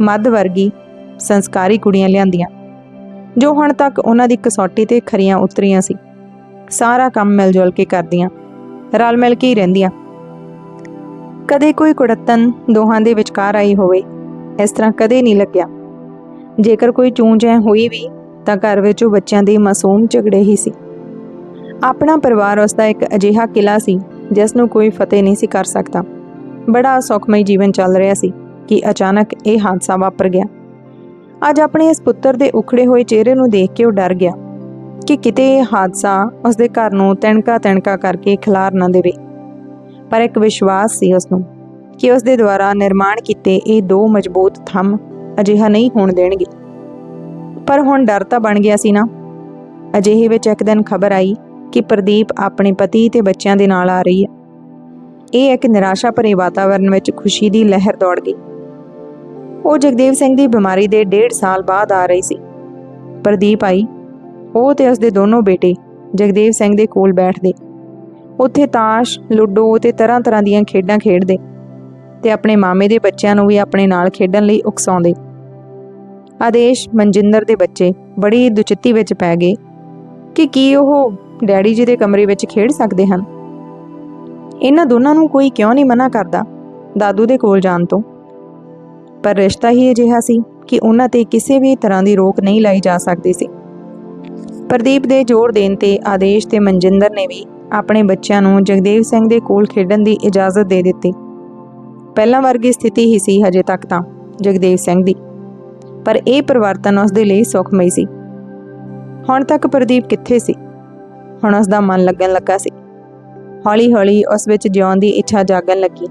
ਮੱਧ ਵਰਗੀ ਸੰਸਕਾਰੀ ਕੁੜੀਆਂ ਲਿਆਂਦੀਆਂ, ਜੋ ਹੁਣ ਤੱਕ ਉਹਨਾਂ ਦੀ ਕਸੌਟੀ ਤੇ ਖਰੀਆਂ ਉਤਰੀਆਂ ਸੀ। ਸਾਰਾ ਕੰਮ ਮਿਲ ਜੁਲ ਕੇ ਕਰਦੀਆਂ। ਰਲ ਮਿਲ ਕੇ ਹੀ ਰਹਿੰਦੀਆਂ। ਕਦੇ ਕੋਈ ਕੁੜੱਤਨ ਦੋਹਾਂ ਦੇ ਵਿਚਕਾਰ ਆਈ ਹੋਵੇ, ਇਸ ਤਰ੍ਹਾਂ ਕਦੇ ਨਹੀਂ ਲੱਗਿਆ। ਜੇਕਰ ਕੋਈ ਚੂੰਜ ਐ ਹੋਈ ਵੀ, ਤਾਂ ਘਰ ਵਿੱਚ ਉਹ ਬੱਚਿਆਂ ਦੇ ਮਾਸੂਮ ਝਗੜੇ ਹੀ ਸੀ। ਆਪਣਾ ਪਰਿਵਾਰ ਉਸ ਦਾ ਇੱਕ ਅਜਿਹਾ ਕਿਲਾ ਸੀ, ਜਿਸ ਨੂੰ ਕੋਈ ਫਤਿਹ ਨਹੀਂ ਸੀ ਕਰ ਸਕਦਾ। ਬੜਾ ਸੁਖਮਈ ਜੀਵਨ ਚੱਲ ਰਿਹਾ ਸੀ ਕਿ ਅਚਾਨਕ ਇਹ ਹਾਦਸਾ ਵਾਪਰ ਗਿਆ। ਅੱਜ ਆਪਣੇ ਇਸ ਪੁੱਤਰ ਦੇ ਉਖੜੇ ਹੋਏ ਚਿਹਰੇ ਨੂੰ ਦੇਖ ਕੇ ਉਹ ਡਰ ਗਿਆ। ਕਿ ਕਿਤੇ ਇਹ ਹਾਦਸਾ ਉਸ ਦੇ ਘਰ ਨੂੰ ਤਣਕਾ ਤਣਕਾ ਕਰਕੇ ਖਿਲਾਰ ਨਾ ਦੇਵੇ। ਪਰ ਇੱਕ ਵਿਸ਼ਵਾਸ ਸੀ ਉਸ ਨੂੰ ਕਿ ਉਸ ਦੇ ਦੁਆਰਾ ਨਿਰਮਾਣ ਕੀਤੇ ਇਹ ਦੋ ਮਜ਼ਬੂਤ ਥੰਮ ਅਜਿਹਾ ਨਹੀਂ ਹੋਣ ਦੇਣਗੇ। ਪਰ ਹੁਣ ਡਰ ਤਾਂ ਬਣ ਗਿਆ ਸੀ ਨਾ। ਅਜਿਹੇ ਵਿੱਚ ਇੱਕ ਦਿਨ ਖਬਰ ਆਈ ਕਿ ਪ੍ਰਦੀਪ ਆਪਣੇ ਪਤੀ ਤੇ ਬੱਚਿਆਂ ਦੇ ਨਾਲ ਆ ਰਹੀ ਹੈ। ਇਹ ਇੱਕ ਨਿਰਾਸ਼ਾ ਭਰੇ ਵਾਤਾਵਰਣ ਵਿੱਚ ਖੁਸ਼ੀ ਦੀ ਲਹਿਰ ਦੌੜ ਗਈ। ਉਹ ਜਗਦੇਵ ਸਿੰਘ ਦੀ ਬਿਮਾਰੀ ਦੇ ਡੇਢ ਸਾਲ ਬਾਅਦ ਆ ਰਹੀ ਸੀ। ਪ੍ਰਦੀਪ ਆਈ ਉਹ ਤੇ ਉਸਦੇ ਦੋਨੋਂ ਬੇਟੇ ਜਗਦੇਵ ਸਿੰਘ ਦੇ ਕੋਲ ਬੈਠਦੇ। ਉੱਥੇ ਤਾਸ਼, ਲੁੱਡੋ ਤੇ ਤਰ੍ਹਾਂ ਤਰ੍ਹਾਂ ਦੀਆਂ ਖੇਡਾਂ ਖੇਡਦੇ ਤੇ ਆਪਣੇ ਮਾਮੇ ਦੇ ਬੱਚਿਆਂ ਨੂੰ ਵੀ ਆਪਣੇ ਨਾਲ ਖੇਡਣ ਲਈ ਉਕਸਾਉਂਦੇ। ਆਦੇਸ਼ ਮਨਜਿੰਦਰ ਦੇ ਬੱਚੇ ਬੜੀ ਦੁਚਿੱਤੀ ਵਿੱਚ ਪੈ ਗਏ ਕਿ ਕੀ ਉਹ ਡੈਡੀ ਜੀ ਦੇ ਕਮਰੇ ਵਿੱਚ ਖੇਡ ਸਕਦੇ ਹਨ? ਇਹਨਾਂ ਦੋਨਾਂ ਨੂੰ ਕੋਈ ਕਿਉਂ ਨਹੀਂ ਮਨਾ ਕਰਦਾ ਦਾਦੂ ਦੇ ਕੋਲ ਜਾਣ ਤੋਂ? ਪਰ ਰਿਸ਼ਤਾ ਹੀ ਅਜਿਹਾ ਸੀ ਕਿ ਉਹਨਾਂ ਤੇ ਕਿਸੇ ਵੀ ਤਰ੍ਹਾਂ ਦੀ ਰੋਕ ਨਹੀਂ ਲਾਈ ਜਾ ਸਕਦੀ ਸੀ। ਪ੍ਰਦੀਪ ਦੇ ਜ਼ੋਰ ਦੇਣ ਤੇ ਆਦੇਸ਼ ਤੇ ਮਨਜਿੰਦਰ ਨੇ ਵੀ ਆਪਣੇ ਬੱਚਿਆਂ ਨੂੰ ਜਗਦੇਵ ਸਿੰਘ ਦੇ ਕੋਲ ਖੇਡਣ ਦੀ ਇਜਾਜ਼ਤ ਦੇ ਦਿੱਤੀ। ਪਹਿਲਾਂ ਵਰਗੀ ਸਥਿਤੀ ਹੀ ਸੀ ਹਜੇ ਤੱਕ ਤਾਂ ਜਗਦੇਵ ਸਿੰਘ ਦੀ, ਪਰ ਇਹ ਪਰਿਵਰਤਨ ਉਸ ਦੇ ਲਈ ਸੁਖਮਈ ਸੀ। ਹੁਣ ਤੱਕ ਪ੍ਰਦੀਪ ਕਿੱਥੇ ਸੀ? ਹੁਣ ਉਸ ਦਾ ਮਨ ਲੱਗਣ ਲੱਗਾ ਸੀ। ਹੌਲੀ-ਹੌਲੀ ਉਸ ਵਿੱਚ ਜਿਉਣ ਦੀ ਇੱਛਾ ਜਾਗਣ ਲੱਗੀ।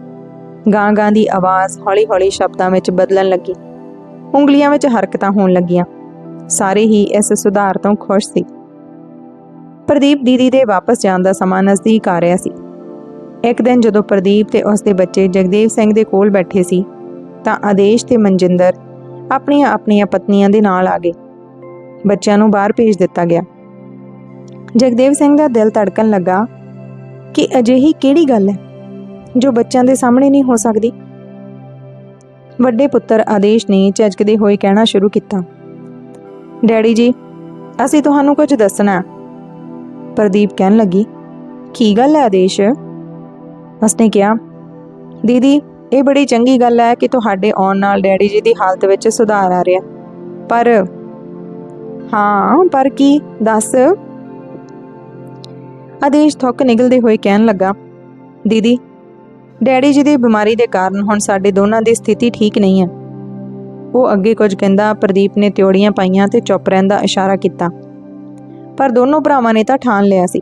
ਗਾਂ-ਗਾਂ ਦੀ ਆਵਾਜ਼ ਹੌਲੀ-ਹੌਲੀ ਸ਼ਬਦਾਂ ਵਿੱਚ ਬਦਲਣ ਲੱਗੀ। ਉਂਗਲੀਆਂ ਵਿੱਚ ਹਰਕਤਾਂ ਹੋਣ ਲੱਗੀਆਂ। ਸਾਰੇ ਹੀ ਇਸ ਸੁਧਾਰ ਤੋਂ ਖੁਸ਼ ਸੀ। ਪ੍ਰਦੀਪ ਦੀਦੀ ਦੇ ਵਾਪਸ ਜਾਣ ਦਾ ਸਮਾਂ ਨਜ਼ਦੀਕ ਆ ਰਿਹਾ ਸੀ। ਇੱਕ ਦਿਨ ਜਦੋਂ ਪ੍ਰਦੀਪ ਤੇ ਉਸ ਦੇ ਬੱਚੇ ਜਗਦੇਵ ਸਿੰਘ ਦੇ ਕੋਲ ਬੈਠੇ ਸੀ, ਤਾਂ ਆਦੇਸ਼ ਤੇ ਮਨਜਿੰਦਰ ਆਪਣੀਆਂ ਆਪਣੀਆਂ ਪਤਨੀਆਂ ਦੇ ਨਾਲ ਆ ਗਏ। ਬੱਚਿਆਂ ਨੂੰ ਬਾਹਰ ਭੇਜ ਦਿੱਤਾ ਗਿਆ। ਜਗਦੇਵ ਸਿੰਘ ਦਾ ਦਿਲ ਧੜਕਣ ਲੱਗਾ ਕਿ ਅਜਿਹੀ ਕਿਹੜੀ ਗੱਲ ਹੈ ਜੋ ਬੱਚਿਆਂ ਦੇ ਸਾਹਮਣੇ ਨਹੀਂ ਹੋ ਸਕਦੀ। ਵੱਡੇ ਪੁੱਤਰ ਆਦੇਸ਼ ਨੇ ਝਿਜਕਦੇ ਹੋਏ ਕਹਿਣਾ ਸ਼ੁਰੂ ਕੀਤਾ। ਡੈਡੀ ਜੀ, ਅਸੀਂ ਤੁਹਾਨੂੰ ਕੁਝ ਦੱਸਣਾ ਪ੍ਰਦੀਪ ਕਹਿਣ ਲੱਗੀ, ਕੀ ਗੱਲ ਹੈ ਆਦੇਸ਼? ਉਸਨੇ ਕਿਹਾ, ਦੀਦੀ, ਇਹ ਬੜੀ ਚੰਗੀ ਗੱਲ ਹੈ ਕਿ ਤੁਹਾਡੇ ਆਉਣ ਨਾਲ ਡੈਡੀ ਜੀ ਦੀ ਹਾਲਤ ਵਿੱਚ ਸੁਧਾਰ ਆ ਰਿਹਾ ਪਰ ਹਾਂ, ਪਰ ਕੀ, ਦੱਸ? ਆਦੇਸ਼ ਥੁੱਕ ਨਿਗਲਦੇ ਹੋਏ ਕਹਿਣ ਲੱਗਾ, ਦੀਦੀ, ਡੈਡੀ ਜੀ ਦੀ ਬਿਮਾਰੀ ਦੇ ਕਾਰਨ ਹੁਣ ਸਾਡੇ ਦੋਨਾਂ ਦੀ ਸਥਿਤੀ ਠੀਕ ਨਹੀਂ ਹੈ। ਉਹ ਅੱਗੇ ਕੁਝ ਕਹਿੰਦਾ, ਪ੍ਰਦੀਪ ਨੇ ਤਿਉੜੀਆਂ ਪਾਈਆਂ ਤੇ ਚੁੱਪ ਰਹਿਣ ਦਾ ਇਸ਼ਾਰਾ ਕੀਤਾ। ਪਰ ਦੋਨੋਂ ਭਰਾਵਾਂ ਨੇ ਤਾਂ ਠਾਣ ਲਿਆ ਸੀ।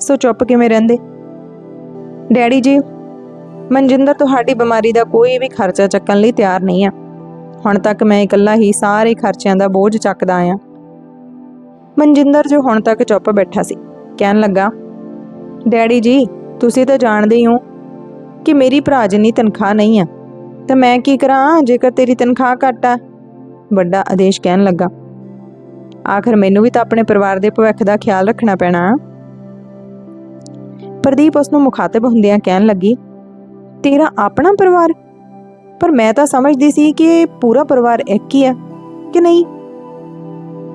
ਸੋ ਚੁੱਪ ਕਿਵੇਂ ਰਹਿੰਦੇ? ਡੈਡੀ ਜੀ, ਮਨਜਿੰਦਰ ਤੁਹਾਡੀ ਬਿਮਾਰੀ ਦਾ ਕੋਈ ਵੀ ਖਰਚਾ ਚੱਕਣ ਲਈ ਤਿਆਰ ਨਹੀਂ ਆ। ਹੁਣ ਤੱਕ ਮੈਂ ਇਕੱਲਾ ਹੀ ਸਾਰੇ ਖਰਚਿਆਂ ਦਾ ਬੋਝ ਚੱਕਦਾ ਆਇਆ। ਮਨਜਿੰਦਰ ਜੋ ਹੁਣ ਤੱਕ ਚੁੱਪ ਬੈਠਾ ਸੀ, ਕਹਿਣ ਲੱਗਾ, ਡੈਡੀ ਜੀ, ਤੁਸੀਂ ਤਾਂ ਜਾਣਦੇ ਹੋ ਕਿ ਮੇਰੀ ਭਰਾ ਜਿੰਨੀ ਤਨਖਾਹ ਨਹੀਂ ਆ। ਤਾਂ ਮੈਂ ਕੀ ਕਰਾਂ? ਜੇਕਰ ਤੇਰੀ ਤਨਖਾਹ ਘੱਟ ਆ। ਵੱਡਾ ਆਦੇਸ਼ ਕਹਿਣ ਲੱਗਾ। ਆਖਰ ਮੈਨੂੰ ਵੀ ਤਾਂ ਆਪਣੇ ਪਰਿਵਾਰ ਦੇ ਭਵਿੱਖ ਦਾ ਖਿਆਲ ਰੱਖਣਾ ਪੈਣਾ। ਪ੍ਰਦੀਪ ਉਸ ਨੂੰ ਮੁਖਾਤਬ ਹੁੰਦਿਆਂ ਕਹਿਣ ਲੱਗੀ, ਤੇਰਾ ਆਪਣਾ ਪਰਿਵਾਰ? ਪਰ ਮੈਂ ਤਾਂ ਸਮਝਦੀ ਸੀ ਕਿ ਪੂਰਾ ਪਰਿਵਾਰ ਇੱਕ ਹੀ ਆ, ਕਿ ਨਹੀਂ?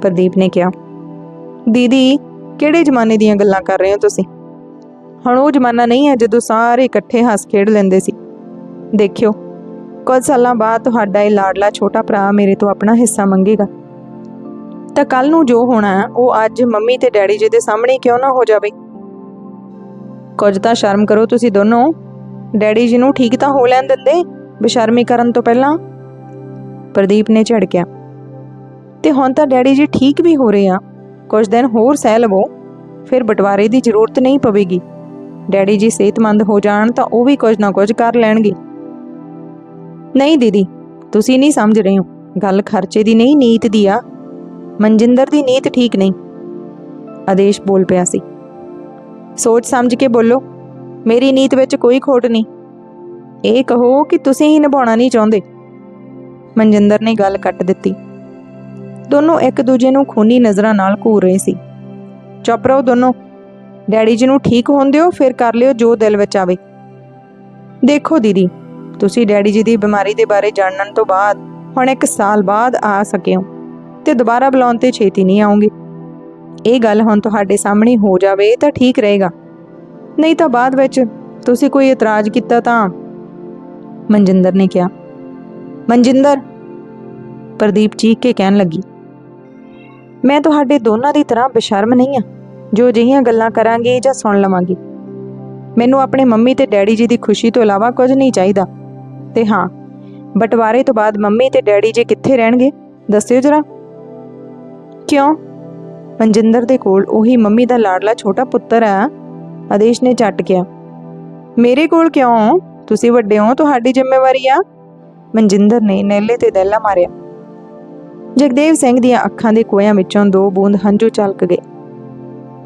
ਪ੍ਰਦੀਪ ਨੇ ਕਿਹਾ, ਦੀਦੀ, ਕਿਹੜੇ ਜ਼ਮਾਨੇ ਦੀਆਂ ਗੱਲਾਂ ਕਰ ਰਹੇ ਹੋ ਤੁਸੀਂ? ਹੁਣ ਉਹ ਜ਼ਮਾਨਾ ਨਹੀਂ ਹੈ ਜਦੋਂ ਸਾਰੇ ਇਕੱਠੇ ਹੱਸ ਖੇਡ ਲੈਂਦੇ ਸੀ। ਦੇਖਿਓ ਕੁਝ ਸਾਲਾਂ ਬਾਅਦ ਤੁਹਾਡਾ ਇਹ ਲਾਡਲਾ ਛੋਟਾ ਭਰਾ ਮੇਰੇ ਤੋਂ ਆਪਣਾ ਹਿੱਸਾ ਮੰਗੇਗਾ। ਤਾਂ ਕੱਲ ਨੂੰ ਜੋ ਹੋਣਾ ਉਹ ਅੱਜ ਮੰਮੀ ਤੇ ਡੈਡੀ ਜੀ ਦੇ ਸਾਹਮਣੇ ਕਿਉਂ ਨਾ ਹੋ ਜਾਵੇ? ਕੁਝ ਤਾਂ ਸ਼ਰਮ ਕਰੋ ਤੁਸੀਂ ਦੋਨੋਂ। ਡੈਡੀ ਜੀ ਨੂੰ ਠੀਕ ਤਾਂ ਹੋ ਲੈਣ ਦਿੰਦੇ, ਬੇਸ਼ਰਮੀ ਕਰਨ ਤੋਂ ਪਹਿਲਾਂ। ਪ੍ਰਦੀਪ ਨੇ ਝੜਕਿਆ। ਤੇ ਹੁਣ ਤਾਂ ਡੈਡੀ ਜੀ ਠੀਕ ਵੀ ਹੋ ਰਹੇ ਆ। ਕੁਝ ਦਿਨ ਹੋਰ ਸਹਿ ਲਵੋ, ਫਿਰ ਬਟਵਾਰੇ ਦੀ ਜ਼ਰੂਰਤ ਨਹੀਂ ਪਵੇਗੀ। ਡੈਡੀ ਜੀ ਸਿਹਤਮੰਦ ਹੋ ਜਾਣ ਤਾਂ ਉਹ ਵੀ ਕੁਝ ਨਾ ਕੁਝ ਕਰ ਲੈਣਗੇ। ਨਹੀਂ ਦੀਦੀ, ਤੁਸੀਂ ਨਹੀਂ ਸਮਝ ਰਹੇ ਹੋ। ਗੱਲ ਖਰਚੇ ਦੀ ਨਹੀਂ, ਨੀਤ ਦੀ ਆ। ਮਨਜਿੰਦਰ ਦੀ ਨੀਤ ਠੀਕ ਨਹੀਂ। ਆਦੇਸ਼ ਬੋਲ ਪਿਆ ਸੀ। ਸੋਚ ਸਮਝ ਕੇ ਬੋਲੋ, ਮੇਰੀ ਨੀਤ ਵਿੱਚ ਕੋਈ ਖੋਟ ਨਹੀਂ। ਇਹ ਕਹੋ ਕਿ ਤੁਸੀਂ ਹੀ ਨਿਭਾਉਣਾ ਨਹੀਂ ਚਾਹੁੰਦੇ। ਮਨਜਿੰਦਰ ਨੇ ਗੱਲ ਕੱਟ ਦਿੱਤੀ। ਦੋਨੋਂ ਇੱਕ ਦੂਜੇ ਨੂੰ ਖੂਨੀ ਨਜ਼ਰਾਂ ਨਾਲ ਘੂਰ ਰਹੇ ਸੀ। ਚੁੱਪ ਰਹੋ ਦੋਨੋਂ। ਡੈਡੀ ਜੀ ਨੂੰ ਠੀਕ ਹੋਣ ਦਿਓ, ਫਿਰ ਕਰ ਲਿਓ ਜੋ ਦਿਲ ਵਿੱਚ ਆਵੇ। ਦੇਖੋ ਦੀਦੀ ਤੁਸੀਂ ਡੈਡੀ ਜੀ ਦੀ ਬਿਮਾਰੀ ਦੇ ਬਾਰੇ ਜਾਣਨ ਤੋਂ ਬਾਅਦ ਹੁਣ ਇੱਕ ਸਾਲ ਬਾਅਦ ਆ ਸਕੇ ਹੋ ਤੇ ਦੁਬਾਰਾ ਬੁਲਾਉਣ ਤੇ ਛੇਤੀ ਨਹੀਂ ਆਉਂਗੇ। ਇਹ ਗੱਲ ਹੁਣ ਤੁਹਾਡੇ ਸਾਹਮਣੇ ਹੋ ਜਾਵੇ ਤਾਂ ਠੀਕ ਰਹੇਗਾ। ਨਹੀਂ ਤਾਂ ਬਾਅਦ ਵਿੱਚ ਤੁਸੀਂ ਕੋਈ ਇਤਰਾਜ਼ ਕੀਤਾ ਤਾਂ? ਮਨਜਿੰਦਰ ਨੇ ਕਿਹਾ। ਮਨਜਿੰਦਰ, ਪ੍ਰਦੀਪ ਚੀਕ ਕੇ ਕਹਿਣ ਲੱਗੀ। ਮੈਂ ਤੁਹਾਡੇ ਦੋਨਾਂ ਦੀ ਤਰ੍ਹਾਂ ਬੇਸ਼ਰਮ ਨਹੀਂ ਆ ਜੋ ਅਜਿਹੀਆਂ ਗੱਲਾਂ ਕਰਾਂਗੇ ਜਾਂ ਸੁਣ ਲਵਾਂਗੀ। ਮੈਨੂੰ ਆਪਣੇ ਮੰਮੀ ਤੇ ਡੈਡੀ ਜੀ ਦੀ ਖੁਸ਼ੀ ਤੋਂ ਇਲਾਵਾ ਕੁਝ ਨਹੀਂ ਚਾਹੀਦਾ। ਤੇ ਹਾਂ, ਬਟਵਾਰੇ ਤੋਂ ਬਾਅਦ ਮੰਮੀ ਤੇ ਡੈਡੀ ਜੀ ਕਿੱਥੇ ਰਹਿਣਗੇ? ਦੱਸਿਓ ਜਰਾ। ਕਿਉਂ? ਮਨਜਿੰਦਰ ਦੇ ਕੋਲ ਉਹੀ ਮੰਮੀ ਦਾ ਲਾਡਲਾ ਛੋਟਾ ਪੁੱਤਰ ਆ ਆਦੇਸ਼ ਨੇ ਝੱਟ ਕਿਹਾ। ਮੇਰੇ ਕੋਲ ਕਿਉਂ? ਤੁਸੀਂ ਵੱਡੇ ਹੋ, ਤੁਹਾਡੀ ਜ਼ਿੰਮੇਵਾਰੀ ਆ। ਮਨਜਿੰਦਰ ਨੇ ਨੇਲੇ ਤੇ ਦੈਲਾ ਮਾਰਿਆ। ਜਗਦੇਵ ਸਿੰਘ ਦੀਆਂ ਅੱਖਾਂ ਦੇ ਕੋਇਆਂ ਵਿੱਚੋਂ ਦੋ ਬੂੰਦ ਹੰਝੂ ਛਲਕ ਗਏ।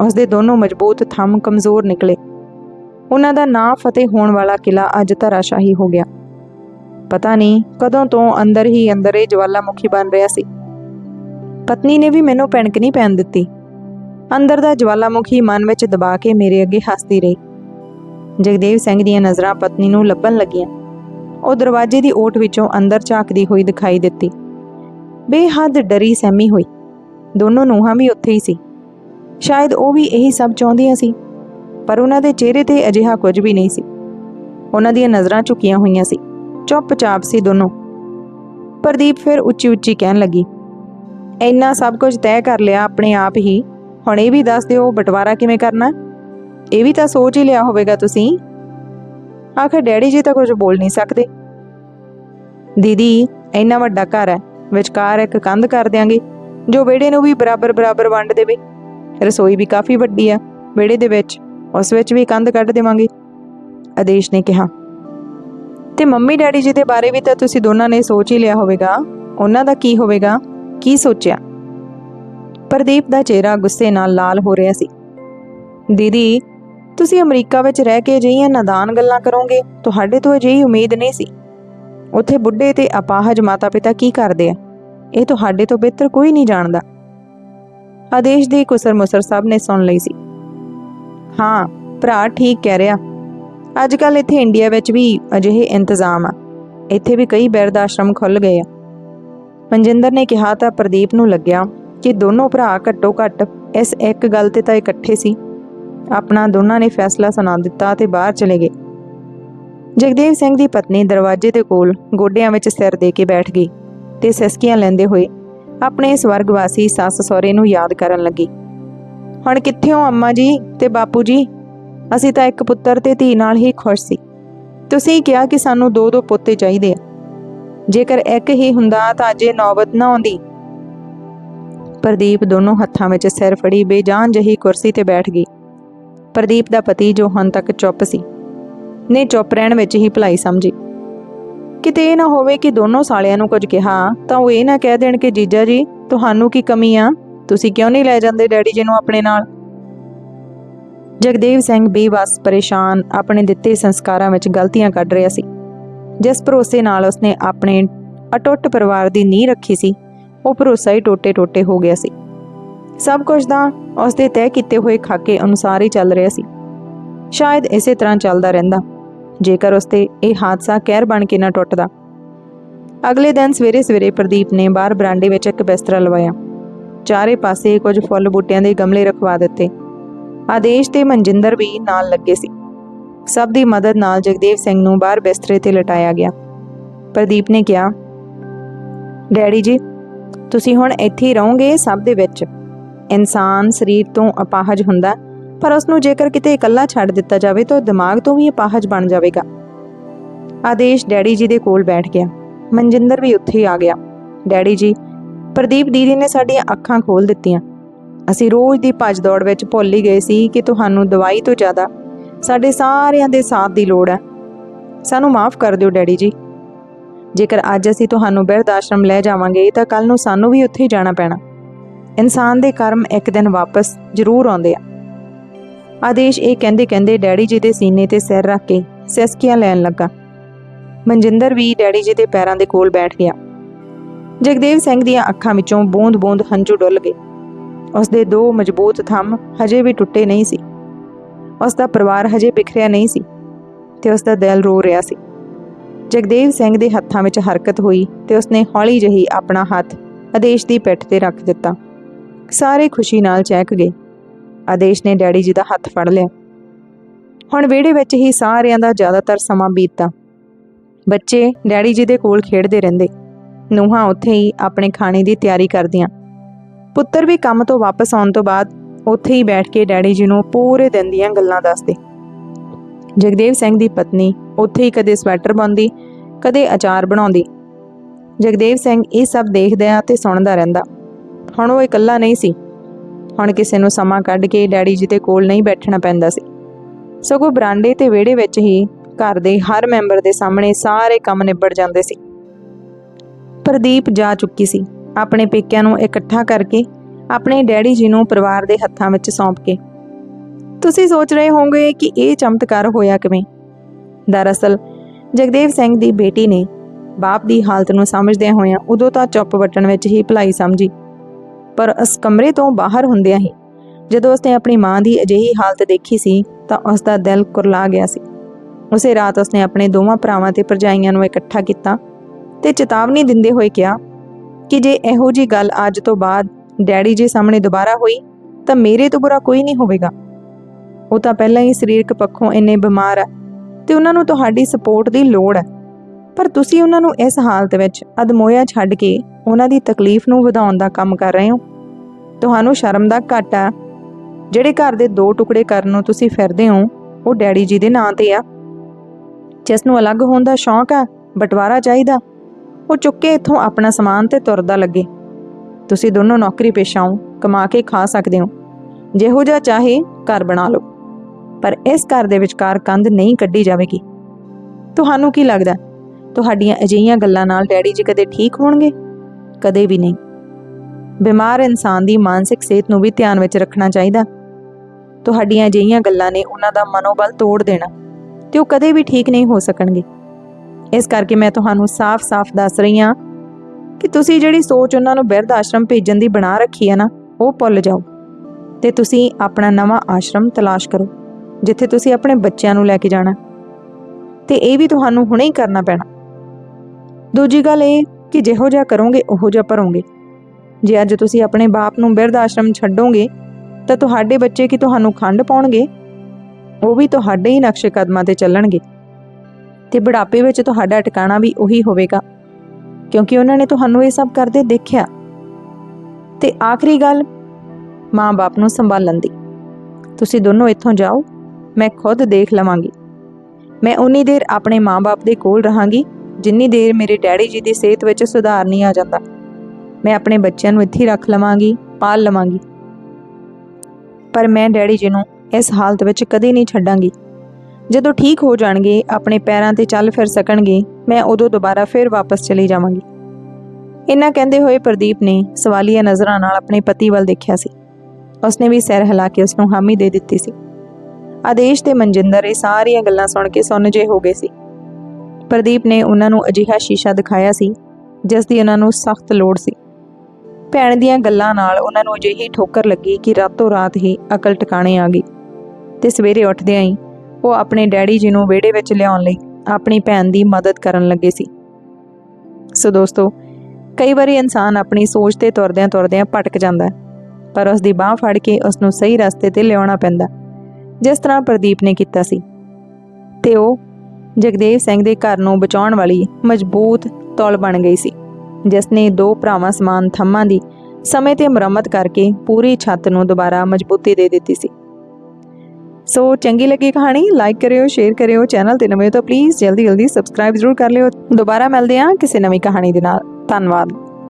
ਉਸ ਦੇ ਦੋਨੋਂ ਮਜ਼ਬੂਤ ਥੰਮ ਕਮਜ਼ੋਰ ਨਿਕਲੇ। ਉਹਨਾਂ ਦਾ ਨਾਂ ਫਤਿਹ ਹੋਣ ਵਾਲਾ ਕਿਲਾ ਅੱਜ ਧਰਾਸ਼ਾਹੀ ਹੋ ਗਿਆ। ਪਤਾ ਨਹੀਂ ਕਦੋਂ ਤੋਂ ਅੰਦਰ ਹੀ ਅੰਦਰ ਇਹ ਜਵਾਲਾਮੁਖੀ ਬਣ ਰਿਹਾ ਸੀ। ਪਤਨੀ ਨੇ ਵੀ ਮੈਨੂੰ ਪੈਣਕ ਨਹੀਂ ਪੈਣ ਦਿੱਤੀ। ਅੰਦਰ ਦਾ ਜਵਾਲਾਮੁਖੀ ਮਨ ਵਿੱਚ ਦਬਾ ਕੇ ਮੇਰੇ ਅੱਗੇ ਹੱਸਦੀ ਰਹੀ। ਜਗਦੇਵ ਸਿੰਘ ਦੀਆਂ ਨਜ਼ਰਾਂ ਪਤਨੀ ਨੂੰ ਲੱਭਣ ਲੱਗੀਆਂ। ਉਹ ਦਰਵਾਜ਼ੇ ਦੀ ਓਟ ਵਿੱਚੋਂ ਅੰਦਰ ਝਾਕਦੀ ਹੋਈ ਦਿਖਾਈ ਦਿੱਤੀ। ਬੇਹੱਦ ਡਰੀ ਸਹਿਮੀ ਹੋਈ। ਦੋਨੋਂ ਨੂੰਹਾਂ ਵੀ ਉੱਥੇ ਹੀ ਸੀ। ਸ਼ਾਇਦ ਉਹ ਵੀ ਇਹੀ ਸਭ ਚਾਹੁੰਦੀਆਂ ਸੀ, ਪਰ ਉਹਨਾਂ ਦੇ ਚਿਹਰੇ ਤੇ ਅਜਿਹਾ ਕੁਝ ਵੀ ਨਹੀਂ ਸੀ। ਉਹਨਾਂ ਦੀਆਂ ਨਜ਼ਰਾਂ ਝੁਕੀਆਂ ਹੋਈਆਂ ਸੀ। ਚੁੱਪਚਾਪ ਸੀ ਦੋਨੋਂ। ਪ੍ਰਦੀਪ ਫਿਰ ਉੱਚੀ ਉੱਚੀ ਕਹਿਣ ਲੱਗੀ, ਇੰਨਾ ਸਭ ਕੁਝ ਤੈਅ ਕਰ ਲਿਆ ਆਪਣੇ ਆਪ ਹੀ। ਹੁਣ ਇਹ ਵੀ ਦੱਸ ਦਿਓ, ਬਟਵਾਰਾ ਕਿਵੇਂ ਕਰਨਾ? ਇਹ ਵੀ ਤਾਂ ਸੋਚ ਹੀ ਲਿਆ ਹੋਵੇਗਾ ਤੁਸੀਂ। ਆਖਰ ਡੈਡੀ ਜੀ ਤਾਂ ਕੁਝ ਬੋਲ ਨਹੀਂ ਸਕਦੇ। ਦੀਦੀ, ਇੰਨਾ ਵੱਡਾ ਘਰ ਹੈ, ਵਿਚਕਾਰ ਇੱਕ ਕੰਧ ਕਰ ਦਿਆਂਗੇ, ਜੋ ਵਿਹੜੇ ਨੂੰ ਵੀ ਬਰਾਬਰ ਬਰਾਬਰ ਵੰਡ ਦੇਵੇ। ਰਸੋਈ ਵੀ ਕਾਫੀ ਵੱਡੀ ਆ ਵਿਹੜੇ ਦੇ ਵਿੱਚ, ਉਸ ਵਿੱਚ ਵੀ ਕੰਧ ਕੱਢ ਦੇਵਾਂਗੇ। ਆਦੇਸ਼ ਨੇ ਕਿਹਾ। ਤੇ ਮੰਮੀ ਡੈਡੀ ਜੀ ਦੇ ਬਾਰੇ ਵੀ ਤਾਂ ਤੁਸੀਂ ਦੋਨਾਂ ਨੇ ਸੋਚ ਹੀ ਲਿਆ ਹੋਵੇਗਾ। ਉਹਨਾਂ ਦਾ ਕੀ ਹੋਵੇਗਾ? ਕੀ ਸੋਚਿਆ? ਪ੍ਰਦੀਪ ਦਾ ਚਿਹਰਾ ਗੁੱਸੇ ਨਾਲ ਲਾਲ ਹੋ ਰਿਹਾ ਸੀ। ਦੀਦੀ, ਤੁਸੀਂ ਅਮਰੀਕਾ ਵਿੱਚ ਰਹਿ ਕੇ ਅਜਿਹੀਆਂ ਨਾਦਾਨ ਗੱਲਾਂ ਕਰੋਗੇ, ਤੁਹਾਡੇ ਤੋਂ ਅਜਿਹੀ ਉਮੀਦ ਨਹੀਂ ਸੀ। ਉੱਥੇ ਬੁੱਢੇ ਤੇ ਅਪਾਹਜ ਮਾਤਾ-ਪਿਤਾ ਕੀ ਕਰਦੇ ਆ? ਇਹ ਤੁਹਾਡੇ ਤੋਂ ਬਿਹਤਰ ਕੋਈ ਨਹੀਂ ਜਾਣਦਾ। ਆਦੇਸ਼ ਦੀ ਕੁਸਰ ਮੁਸਰ ਸਭ ਨੇ ਸੁਣ ਲਈ ਸੀ। ਹਾਂ, ਭਰਾ ਠੀਕ ਕਹਿ ਰਿਹਾ। ਅੱਜ ਕੱਲ ਇੱਥੇ ਇੰਡੀਆ ਵਿੱਚ ਵੀ ਅਜਿਹੇ ਇੰਤਜ਼ਾਮ ਆ। ਇੱਥੇ ਵੀ ਕਈ ਬਿਰਧ ਆਸ਼ਰਮ ਖੁੱਲ ਗਏ ਆ। ਮਨਜਿੰਦਰ ਨੇ ਕਿਹਾ ਤਾਂ ਪ੍ਰਦੀਪ ਨੂੰ ਲੱਗਿਆ ਕਿ ਦੋਨੋਂ ਭਰਾ ਘੱਟੋ ਘੱਟ ਇਸ ਇੱਕ ਗੱਲ ਤੇ ਤਾਂ ਇਕੱਠੇ ਸੀ। ਆਪਣਾ ਦੋਨਾਂ ਨੇ ਫੈਸਲਾ ਸੁਣਾ ਦਿੱਤਾ ਤੇ ਬਾਹਰ ਚਲੇ ਗਏ। ਜਗਦੇਵ ਸਿੰਘ ਦੀ ਪਤਨੀ ਦਰਵਾਜ਼ੇ ਦੇ ਕੋਲ ਗੋਡਿਆਂ ਵਿੱਚ ਸਿਰ ਦੇ ਕੇ ਬੈਠ ਗਈ ਤੇ ਸਿਸਕੀਆਂ ਲੈਂਦੇ ਹੋਏ ਆਪਣੇ ਸਵਰਗਵਾਸੀ ਸੱਸ ਸਹੁਰੇ ਨੂੰ ਯਾਦ ਕਰਨ ਲੱਗੀ। ਹੁਣ ਕਿੱਥੇ ਹੋ, ਅੰਮਾ ਜੀ ਤੇ ਬਾਪੂ ਜੀ? ਅਸੀਂ ਤਾਂ ਇੱਕ ਪੁੱਤਰ ਤੇ ਧੀ ਨਾਲ ਹੀ ਖੁਸ਼ ਸੀ। ਤੁਸੀਂ ਕਿਹਾ ਕਿ ਸਾਨੂੰ ਦੋ ਦੋ ਪੋਤੇ ਚਾਹੀਦੇ ਆ। ਜੇਕਰ ਇੱਕ ਹੀ ਹੁੰਦਾ ਤਾਂ ਅਜੇ ਨੌਬਤ ਨਾ ਆਉਂਦੀ। ਪ੍ਰਦੀਪ ਦੋਨੋਂ ਹੱਥਾਂ ਵਿੱਚ ਸਿਰ ਫੜੀ ਬੇਜਾਨ ਜਹੀ ਕੁਰਸੀ ਤੇ ਬੈਠ ਗਈ। ਪ੍ਰਦੀਪ ਦਾ ਪਤੀ ਜੋ ਹੁਣ ਤੱਕ ਚੁੱਪ ਸੀ। ਨੇ ਚੁੱਪ ਰਹਿਣ ਵਿੱਚ ਹੀ ਭਲਾਈ ਸਮਝੀ। ਕਿਤੇ ਇਹ ਨਾ ਹੋਵੇ ਕਿ ਦੋਨੋਂ ਸਾਲਿਆਂ ਨੂੰ ਕੁਝ ਕਿਹਾ, ਤਾਂ ਉਹ ਇਹ ਨਾ ਕਹਿ ਦੇਣ ਕਿ ਜੀਜਾ ਜੀ, ਤੁਹਾਨੂੰ ਕੀ ਕਮੀ ਆ? ਤੁਸੀਂ ਕਿਉਂ ਨਹੀਂ ਲੈ ਜਾਂਦੇ ਡੈਡੀ ਜੀ ਨੂੰ ਆਪਣੇ ਨਾਲ? ਜਗਦੇਵ ਸਿੰਘ ਬੇਵਸ ਪਰੇਸ਼ਾਨ ਆਪਣੇ ਦਿੱਤੇ ਸੰਸਕਾਰਾਂ ਵਿੱਚ ਗਲਤੀਆਂ ਕੱਢ ਰਿਹਾ ਸੀ। ਜਿਸ ਭਰੋਸੇ ਨਾਲ ਉਸਨੇ ਆਪਣੇ ਅਟੁੱਟ ਪਰਿਵਾਰ ਦੀ ਨੀਂਹ ਰੱਖੀ ਸੀ, ਉਹ ਭਰੋਸਾ ਹੀ ਟੋਟੇ-ਟੋਟੇ ਹੋ ਗਿਆ ਸੀ। ਸਭ ਕੁਝ ਤਾਂ ਉਸਦੇ ਤੈਅ ਕੀਤੇ ਹੋਏ ਖਾਕੇ ਅਨੁਸਾਰ ਹੀ ਚੱਲ ਰਿਹਾ ਸੀ। ਸ਼ਾਇਦ ਇਸੇ ਤਰ੍ਹਾਂ ਚੱਲਦਾ ਰਹਿੰਦਾ, ਜੇਕਰ ਉਸਤੇ ਇਹ ਹਾਦਸਾ ਕਹਿਰ ਬਣ ਕੇ ਨਾ ਟੁੱਟਦਾ। ਅਗਲੇ ਦਿਨ ਸਵੇਰੇ-ਸਵੇਰੇ ਪ੍ਰਦੀਪ ਨੇ ਬਾਹਰ ਬਰਾਂਡੇ ਵਿੱਚ ਇੱਕ ਬਿਸਤਰਾ ਲਵਾਇਆ। ਚਾਰੇ ਪਾਸੇ ਕੁਝ ਫੁੱਲ ਬੂਟਿਆਂ ਦੇ ਗਮਲੇ ਰਖਵਾ ਦਿੱਤੇ। ਆਦੇਸ਼ ਤੇ ਮਨਜਿੰਦਰ ਵੀ ਨਾਲ ਲੱਗੇ ਸੀ। ਸਭ ਦੀ ਮਦਦ ਨਾਲ ਜਗਦੇਵ ਸਿੰਘ ਨੂੰ ਬਾਹਰ ਬਿਸਤਰੇ ਤੇ ਲਟਾਇਆ ਗਿਆ। ਪ੍ਰਦੀਪ ਨੇ ਕਿਹਾ, ਡੈਡੀ ਜੀ, ਤੁਸੀਂ ਹੁਣ ਇੱਥੇ ਹੀ ਰਹੋਗੇ ਸਭ ਦੇ ਵਿੱਚ। ਇਨਸਾਨ ਸਰੀਰ ਤੋਂ ਅਪਾਹਜ ਹੁੰਦਾ, ਪਰ ਉਸ ਨੂੰ ਜੇਕਰ ਕਿਤੇ ਇਕੱਲਾ ਛੱਡ ਦਿੱਤਾ ਜਾਵੇ ਤਾਂ ਉਹ ਦਿਮਾਗ ਤੋਂ ਵੀ ਅਪਾਹਜ ਬਣ ਜਾਵੇਗਾ। ਆਦੇਸ਼ ਡੈਡੀ ਜੀ ਦੇ ਕੋਲ ਬੈਠ ਗਿਆ। ਮਨਜਿੰਦਰ ਵੀ ਉੱਥੇ ਹੀ ਆ ਗਿਆ। ਡੈਡੀ ਜੀ, ਪ੍ਰਦੀਪ ਦੀਦੀ ਨੇ ਸਾਡੀਆਂ ਅੱਖਾਂ ਖੋਲ ਦਿੱਤੀਆਂ। ਅਸੀਂ ਰੋਜ਼ ਦੀ ਭੱਜ ਦੌੜ ਵਿੱਚ ਭੁੱਲ ਹੀ ਗਏ ਸੀ ਕਿ ਤੁਹਾਨੂੰ ਦਵਾਈ ਤੋਂ ਜ਼ਿਆਦਾ ਸਾਡੇ ਸਾਰਿਆਂ ਦੇ ਸਾਥ ਦੀ ਲੋੜ ਹੈ। ਸਾਨੂੰ ਮਾਫ ਕਰ ਦਿਓ, ਡੈਡੀ ਜੀ। ਜੇਕਰ ਅੱਜ ਅਸੀਂ ਤੁਹਾਨੂੰ ਬਿਰਧ ਆਸ਼ਰਮ ਲੈ ਜਾਵਾਂਗੇ, ਤਾਂ ਕੱਲ ਨੂੰ ਸਾਨੂੰ ਵੀ ਉੱਥੇ ਹੀ ਜਾਣਾ ਪੈਣਾ। ਇਨਸਾਨ ਦੇ ਕਰਮ ਇੱਕ ਦਿਨ ਵਾਪਸ ਜ਼ਰੂਰ ਆਉਂਦੇ ਆ। ਆਦੇਸ਼ ਇਹ ਕਹਿੰਦੇ ਕਹਿੰਦੇ ਡੈਡੀ ਜੀ ਦੇ ਸੀਨੇ ਤੇ ਸਿਰ ਰੱਖ ਕੇ ਸਿਸਕੀਆਂ ਲੈਣ ਲੱਗਾ। ਮਨਜਿੰਦਰ ਵੀ ਡੈਡੀ ਜੀ ਦੇ ਪੈਰਾਂ ਦੇ ਕੋਲ ਬੈਠ ਗਿਆ। ਜਗਦੇਵ ਸਿੰਘ ਦੀਆਂ ਅੱਖਾਂ ਵਿੱਚੋਂ ਬੂੰਦ-ਬੂੰਦ ਹੰਝੂ ਡੁੱਲ ਗਏ। ਉਸ ਦੇ ਦੋ ਮਜ਼ਬੂਤ ਥੰਮ ਹਜੇ ਵੀ ਟੁੱਟੇ ਨਹੀਂ ਸੀ। ਉਸ ਦਾ ਪਰਿਵਾਰ ਹਜੇ ਬਿਖਰਿਆ ਨਹੀਂ ਸੀ ਤੇ ਉਸ ਦਾ ਦਿਲ ਰੋ ਰਿਹਾ ਸੀ। ਜਗਦੇਵ ਸਿੰਘ ਦੇ ਹੱਥਾਂ ਵਿੱਚ ਹਰਕਤ ਹੋਈ ਤੇ ਉਸਨੇ ਹੌਲੀ ਜਿਹੀ ਆਪਣਾ ਹੱਥ ਆਦੇਸ਼ ਦੀ ਪਿੱਠ ਤੇ ਰੱਖ ਦਿੱਤਾ। ਸਾਰੇ ਖੁਸ਼ੀ ਨਾਲ ਚਹਿਕ ਗਏ। ਆਦੇਸ਼ ਨੇ ਡੈਡੀ ਜੀ ਦਾ ਹੱਥ ਫੜ ਲਿਆ। ਹੁਣ ਵਿਹੜੇ ਵਿੱਚ ਹੀ ਸਾਰਿਆਂ ਦਾ ਜ਼ਿਆਦਾਤਰ ਸਮਾਂ ਬੀਤਦਾ। ਬੱਚੇ ਡੈਡੀ ਜੀ ਦੇ ਕੋਲ ਖੇਡਦੇ ਰਹਿੰਦੇ। ਨੂੰਹਾਂ ਉੱਥੇ ਹੀ ਆਪਣੇ ਖਾਣੇ ਦੀ ਤਿਆਰੀ ਕਰਦੀਆਂ। ਪੁੱਤਰ ਵੀ ਕੰਮ ਤੋਂ ਵਾਪਸ ਆਉਣ ਤੋਂ ਬਾਅਦ ਉੱਥੇ ਹੀ ਬੈਠ ਕੇ ਡੈਡੀ ਜੀ ਨੂੰ ਪੂਰੇ ਦਿਨ ਦੀਆਂ ਗੱਲਾਂ ਦੱਸਦੇ। ਜਗਦੇਵ ਸਿੰਘ ਦੀ ਪਤਨੀ ਉੱਥੇ ਹੀ ਕਦੇ ਸਵੈਟਰ ਬੰਦੀ ਕਦੇ ਅਚਾਰ ਬਣਾਉਂਦੀ। ਜਗਦੇਵ ਸਿੰਘ ਇਹ ਸਭ ਦੇਖਦਿਆਂ ਤੇ ਸੁਣਦਾ ਰਹਿੰਦਾ। ਹੁਣ ਉਹ ਇਕੱਲਾ ਨਹੀਂ ਸੀ। ਹੁਣ ਕਿਸੇ ਨੂੰ ਸਮਾਂ ਕੱਢ ਕੇ ਡੈਡੀ ਜੀ ਦੇ ਕੋਲ ਨਹੀਂ ਬੈਠਣਾ ਪੈਂਦਾ ਸੀ। ਸਗੋਂ ਬਰਾਂਡੇ ਤੇ ਵਿਹੜੇ ਵਿੱਚ ਹੀ ਘਰ ਦੇ ਹਰ ਮੈਂਬਰ ਦੇ ਸਾਹਮਣੇ ਸਾਰੇ ਕੰਮ ਨਿਬੜ ਜਾਂਦੇ ਸੀ। ਪ੍ਰਦੀਪ ਜਾ ਚੁੱਕੀ ਸੀ। ਆਪਣੇ ਪੇਕਿਆਂ ਨੂੰ ਇਕੱਠਾ ਕਰਕੇ ਆਪਣੇ ਡੈਡੀ ਜੀ ਨੂੰ ਪਰਿਵਾਰ ਦੇ ਹੱਥਾਂ ਵਿੱਚ ਸੌਂਪ ਕੇ। ਤੁਸੀਂ ਸੋਚ ਰਹੇ ਹੋਵੋਗੇ ਕਿ ਇਹ ਚਮਤਕਾਰ ਹੋਇਆ ਕਿਵੇਂ? ਦਰਅਸਲ, ਜਗਦੇਵ ਸਿੰਘ ਦੀ ਬੇਟੀ ਨੇ ਬਾਪ ਦੀ ਹਾਲਤ ਨੂੰ ਸਮਝਦਿਆਂ ਹੋਇਆਂ ਉਦੋਂ ਤਾਂ ਚੁੱਪ ਵਟਣ ਵਿੱਚ ਹੀ ਭਲਾਈ ਸਮਝੀ। ਪਰ ਉਸ ਕਮਰੇ ਤੋਂ ਬਾਹਰ ਹੁੰਦਿਆਂ ਹੀ ਜਦੋਂ ਉਸਨੇ ਆਪਣੀ ਮਾਂ ਦੀ ਅਜਿਹੀ ਹਾਲਤ ਦੇਖੀ ਸੀ ਤਾਂ ਉਸ ਦਾ ਦਿਲ ਕੁਰਲਾ ਗਿਆ ਸੀ। ਉਸੇ ਰਾਤ ਉਸਨੇ ਆਪਣੇ ਦੋਵਾਂ ਭਰਾਵਾਂ ਤੇ ਭਰਜਾਈਆਂ ਨੂੰ ਇਕੱਠਾ ਕੀਤਾ ਤੇ ਚੇਤਾਵਨੀ ਦਿੰਦੇ ਹੋਏ ਕਿਹਾ ਕਿ ਜੇ ਇਹੋ ਜੀ ਗੱਲ ਅੱਜ ਤੋਂ ਬਾਅਦ ਡੈਡੀ ਜੀ ਸਾਹਮਣੇ ਦੁਬਾਰਾ ਹੋਈ, ਤਾਂ ਮੇਰੇ ਤੋਂ ਬੁਰਾ ਕੋਈ ਨਹੀਂ ਹੋਵੇਗਾ। ਉਹ ਤਾਂ ਪਹਿਲਾਂ ਹੀ ਸਰੀਰਕ ਪੱਖੋਂ ਇੰਨੇ ਬਿਮਾਰ ਆ ਤੇ ਉਹਨਾਂ ਨੂੰ ਤੁਹਾਡੀ ਸਪੋਰਟ ਦੀ ਲੋੜ ਹੈ ਪਰ ਤੁਸੀਂ ਉਹਨਾਂ ਨੂੰ ਇਸ ਹਾਲਤ ਵਿੱਚ ਅਦਮੋਇਆ ਛੱਡ ਕੇ ਉਹਨਾਂ ਦੀ ਤਕਲੀਫ ਨੂੰ ਵਧਾਉਣ ਦਾ ਕੰਮ ਕਰ ਰਹੇ ਹੋ। ਤੁਹਾਨੂੰ ਸ਼ਰਮ ਦਾ ਘਾਟਾ ਜਿਹੜੇ ਘਰ ਦੇ ਦੋ ਟੁਕੜੇ ਕਰਨ ਨੂੰ ਤੁਸੀਂ ਫਿਰਦੇ ਹੋ, ਉਹ ਡੈਡੀ ਜੀ ਦੇ ਨਾਂ ਤੇ ਆ। ਜਿਸ ਨੂੰ ਅਲੱਗ ਹੋਣ ਦਾ ਸ਼ੌਂਕ ਆ, ਬਟਵਾਰਾ ਚਾਹੀਦਾ। ਉਹ ਚੁੱਕੇ ਇੱਥੋਂ ਆਪਣਾ ਸਮਾਨ ਤੇ ਤੁਰਦਾ ਲੱਗੇ। ਤੁਸੀਂ ਦੋਨੋਂ ਨੌਕਰੀ ਪੇਸ਼ਾਓ ਕਮਾ ਕੇ ਖਾ ਸਕਦੇ ਹੋ। ਜਿਹੋ ਜਿਹਾ ਚਾਹੇ ਘਰ ਬਣਾ ਲਓ। ਪਰ ਇਸ ਘਰ ਦੇ ਵਿਚਕਾਰ ਕੰਧ ਨਹੀਂ ਕੱਢੀ ਜਾਵੇਗੀ। ਤੁਹਾਨੂੰ ਕੀ ਲੱਗਦਾ? ਤੁਹਾਡੀਆਂ ਅਜਿਹੀਆਂ ਗੱਲਾਂ ਨਾਲ ਡੈਡੀ ਜੀ ਕਦੇ ਠੀਕ ਹੋਣਗੇ? ਕਦੇ ਵੀ ਨਹੀਂ। ਬਿਮਾਰ ਇਨਸਾਨ ਦੀ ਮਾਨਸਿਕ ਸਿਹਤ ਨੂੰ ਵੀ ਧਿਆਨ ਵਿੱਚ ਰੱਖਣਾ ਚਾਹੀਦਾ। ਤੁਹਾਡੀਆਂ ਅਜਿਹੀਆਂ ਗੱਲਾਂ ਨੇ ਉਹਨਾਂ ਦਾ ਮਨੋਬਲ ਤੋੜ ਦੇਣਾ। ਤੇ ਉਹ ਕਦੇ ਵੀ ਠੀਕ ਨਹੀਂ ਹੋ ਸਕਣਗੇ। ਇਸ ਕਰਕੇ ਮੈਂ ਤੁਹਾਨੂੰ ਸਾਫ਼-ਸਾਫ਼ ਦੱਸ ਰਹੀ ਹਾਂ ਕਿ ਤੁਸੀਂ ਜਿਹੜੀ ਸੋਚ ਉਹਨਾਂ ਨੂੰ ਬਿਰਧ ਆਸ਼ਰਮ ਭੇਜਣ ਦੀ ਬਣਾ ਰੱਖੀ ਹੈ ਨਾ, ਉਹ ਭੁੱਲ ਜਾਓ। ਤੇ ਤੁਸੀਂ ਆਪਣਾ ਨਵਾਂ ਆਸ਼ਰਮ ਤਲਾਸ਼ ਕਰੋ, ਜਿੱਥੇ ਤੁਸੀਂ ਆਪਣੇ ਬੱਚਿਆਂ ਨੂੰ ਲੈ ਕੇ ਜਾਣਾ। ਤੇ ਇਹ ਵੀ ਤੁਹਾਨੂੰ ਹੁਣੇ ਹੀ ਕਰਨਾ ਪੈਣਾ। ਦੂਜੀ ਗੱਲ ਇਹ ਕਿ ਜਿਹੋ ਜਿਹਾ ਕਰੋਗੇ, ਉਹੋ ਜਿਹਾ ਭਰੋਗੇ। ਜੇ ਅੱਜ ਤੁਸੀਂ ਆਪਣੇ ਬਾਪ ਨੂੰ ਬਿਰਧ ਆਸ਼ਰਮ ਛੱਡੋਗੇ, ਤਾਂ ਤੁਹਾਡੇ ਬੱਚੇ ਕੀ ਤੁਹਾਨੂੰ ਖੰਡ ਪਾਉਣਗੇ? ਉਹ ਵੀ ਤੁਹਾਡੇ ਹੀ ਨਕਸ਼ੇ ਕਦਮਾਂ ਤੇ ਚੱਲਣਗੇ। ਤੇ ਬੁਢਾਪੇ ਵਿੱਚ ਤੁਹਾਡਾ ਟਿਕਾਣਾ ਵੀ ਉਹੀ ਹੋਵੇਗਾ। ਕਿਉਂਕਿ ਉਹਨਾਂ ਨੇ ਤੁਹਾਨੂੰ ਇਹ ਸਭ ਕਰਦੇ ਦੇਖਿਆ। ਤੇ ਆਖਰੀ ਗੱਲ, ਮਾਂ-ਬਾਪ ਨੂੰ ਸੰਭਾਲਣ ਦੀ। ਤੁਸੀਂ ਦੋਨੋਂ ਇੱਥੋਂ ਜਾਓ, ਮੈਂ ਖੁਦ ਦੇਖ ਲਵਾਂਗੀ। ਮੈਂ ਉਨੀ ਦੇਰ ਆਪਣੇ ਮਾਂ-ਬਾਪ ਦੇ ਕੋਲ ਰਹਾਂਗੀ, ਜਿੰਨੀ ਦੇਰ ਮੇਰੇ ਡੈਡੀ ਜੀ ਦੀ ਸਿਹਤ ਵਿੱਚ ਸੁਧਾਰ ਨਹੀਂ ਆ ਜਾਂਦਾ। ਮੈਂ ਆਪਣੇ ਬੱਚਿਆਂ ਨੂੰ ਇੱਥੇ ਰੱਖ ਲਵਾਂਗੀ, ਪਾਲ ਲਵਾਂਗੀ। ਪਰ ਮੈਂ ਡੈਡੀ ਜੀ ਨੂੰ ਇਸ ਹਾਲਤ ਵਿੱਚ ਕਦੇ ਨਹੀਂ ਛੱਡਾਂਗੀ। ਜਦੋਂ ਠੀਕ ਹੋ ਜਾਣਗੇ, ਆਪਣੇ ਪੈਰਾਂ ਤੇ ਚੱਲ ਫਿਰ ਸਕਣਗੇ, ਮੈਂ ਉਦੋਂ ਦੁਬਾਰਾ ਫਿਰ ਵਾਪਸ ਚਲੀ ਜਾਵਾਂਗੀ। ਇੰਨਾ ਕਹਿੰਦੇ ਹੋਏ ਪ੍ਰਦੀਪ ਨੇ ਸਵਾਲੀਆ ਨਜ਼ਰਾਂ ਨਾਲ ਆਪਣੇ ਪਤੀ ਵੱਲ ਦੇਖਿਆ ਸੀ। ਉਸਨੇ ਵੀ ਸਿਰ ਹਿਲਾ ਕੇ ਉਸ ਨੂੰ ਹਾਮੀ ਦੇ ਦਿੱਤੀ ਸੀ। ਆਦੇਸ਼ ਤੇ ਮਨਜਿੰਦਰ ਇਹ ਸਾਰੀਆਂ ਗੱਲਾਂ ਸੁਣ ਕੇ ਸੁੰਨ ਜੇ ਹੋ ਗਏ ਸੀ। ਪ੍ਰਦੀਪ ਨੇ ਉਹਨਾਂ ਨੂੰ ਅਜਿਹਾ ਸ਼ੀਸ਼ਾ ਦਿਖਾਇਆ ਸੀ, ਜਿਸ ਦੀ ਉਹਨਾਂ ਨੂੰ ਸਖਤ ਲੋੜ ਸੀ। ਭੈਣ ਦੀਆਂ ਗੱਲਾਂ ਨਾਲ ਉਹਨਾਂ ਨੂੰ ਅਜਿਹੀ ਠੋਕਰ ਲੱਗੀ ਕਿ ਰਾਤੋਂ ਰਾਤ ਹੀ ਅਕਲ ਟਿਕਾਣੇ ਆ ਗਈ। ਤੇ ਸਵੇਰੇ ਉੱਠਦਿਆਂ ਹੀ ਉਹ ਆਪਣੇ ਡੈਡੀ ਜੀ ਨੂੰ ਵਿਹੜੇ ਵਿੱਚ ਲਿਆਉਣ ਲਈ ਆਪਣੀ ਭੈਣ ਦੀ ਮਦਦ ਕਰਨ ਲੱਗੇ ਸੀ। ਸੋ ਦੋਸਤੋ, ਕਈ ਵਾਰੀ ਇਨਸਾਨ ਆਪਣੀ ਸੋਚ ਤੇ ਤੁਰਦਿਆਂ ਤੁਰਦਿਆਂ ਭਟਕ ਜਾਂਦਾ ਪਰ ਉਸ ਦੀ ਬਾਹ ਫੜ ਕੇ ਉਸ ਨੂੰ ਸਹੀ ਰਸਤੇ ਤੇ ਲਿਆਉਣਾ ਪੈਂਦਾ ਜਿਸ ਤਰ੍ਹਾਂ ਪ੍ਰਦੀਪ ਨੇ ਕੀਤਾ ਸੀ। ਤੇ ਉਹ ਜਗਦੇਵ ਸਿੰਘ ਦੇ ਘਰ ਨੂੰ ਬਚਾਉਣ ਵਾਲੀ ਮਜ਼ਬੂਤ ਤੌਲ ਬਣ ਗਈ ਸੀ, ਜਿਸ ਨੇ ਦੋ ਭਰਾਵਾਂ ਸਮਾਨ ਥੰਮਾਂ ਦੀ ਸਮੇਂ ਤੇ ਮੁਰੰਮਤ ਕਰਕੇ ਪੂਰੀ ਛੱਤ ਨੂੰ ਦੁਬਾਰਾ ਮਜ਼ਬੂਤੀ ਦੇ ਦਿੱਤੀ ਸੀ। ਸੋ ਚੰਗੀ ਲੱਗੀ ਕਹਾਣੀ ਲਾਈਕ ਕਰਿਓ ਸ਼ੇਅਰ ਕਰਿਓ ਚੈਨਲ ਤੇ ਨਵੇਂ ਹੋ ਤਾਂ ਪਲੀਜ਼ ਜਲਦੀ ਜਲਦੀ ਸਬਸਕ੍ਰਾਈਬ ਜ਼ਰੂਰ ਕਰ ਲਿਓ। ਦੁਬਾਰਾ ਮਿਲਦੇ ਹਾਂ ਕਿਸੇ ਨਵੀਂ ਕਹਾਣੀ ਦੇ ਨਾਲ। ਧੰਨਵਾਦ।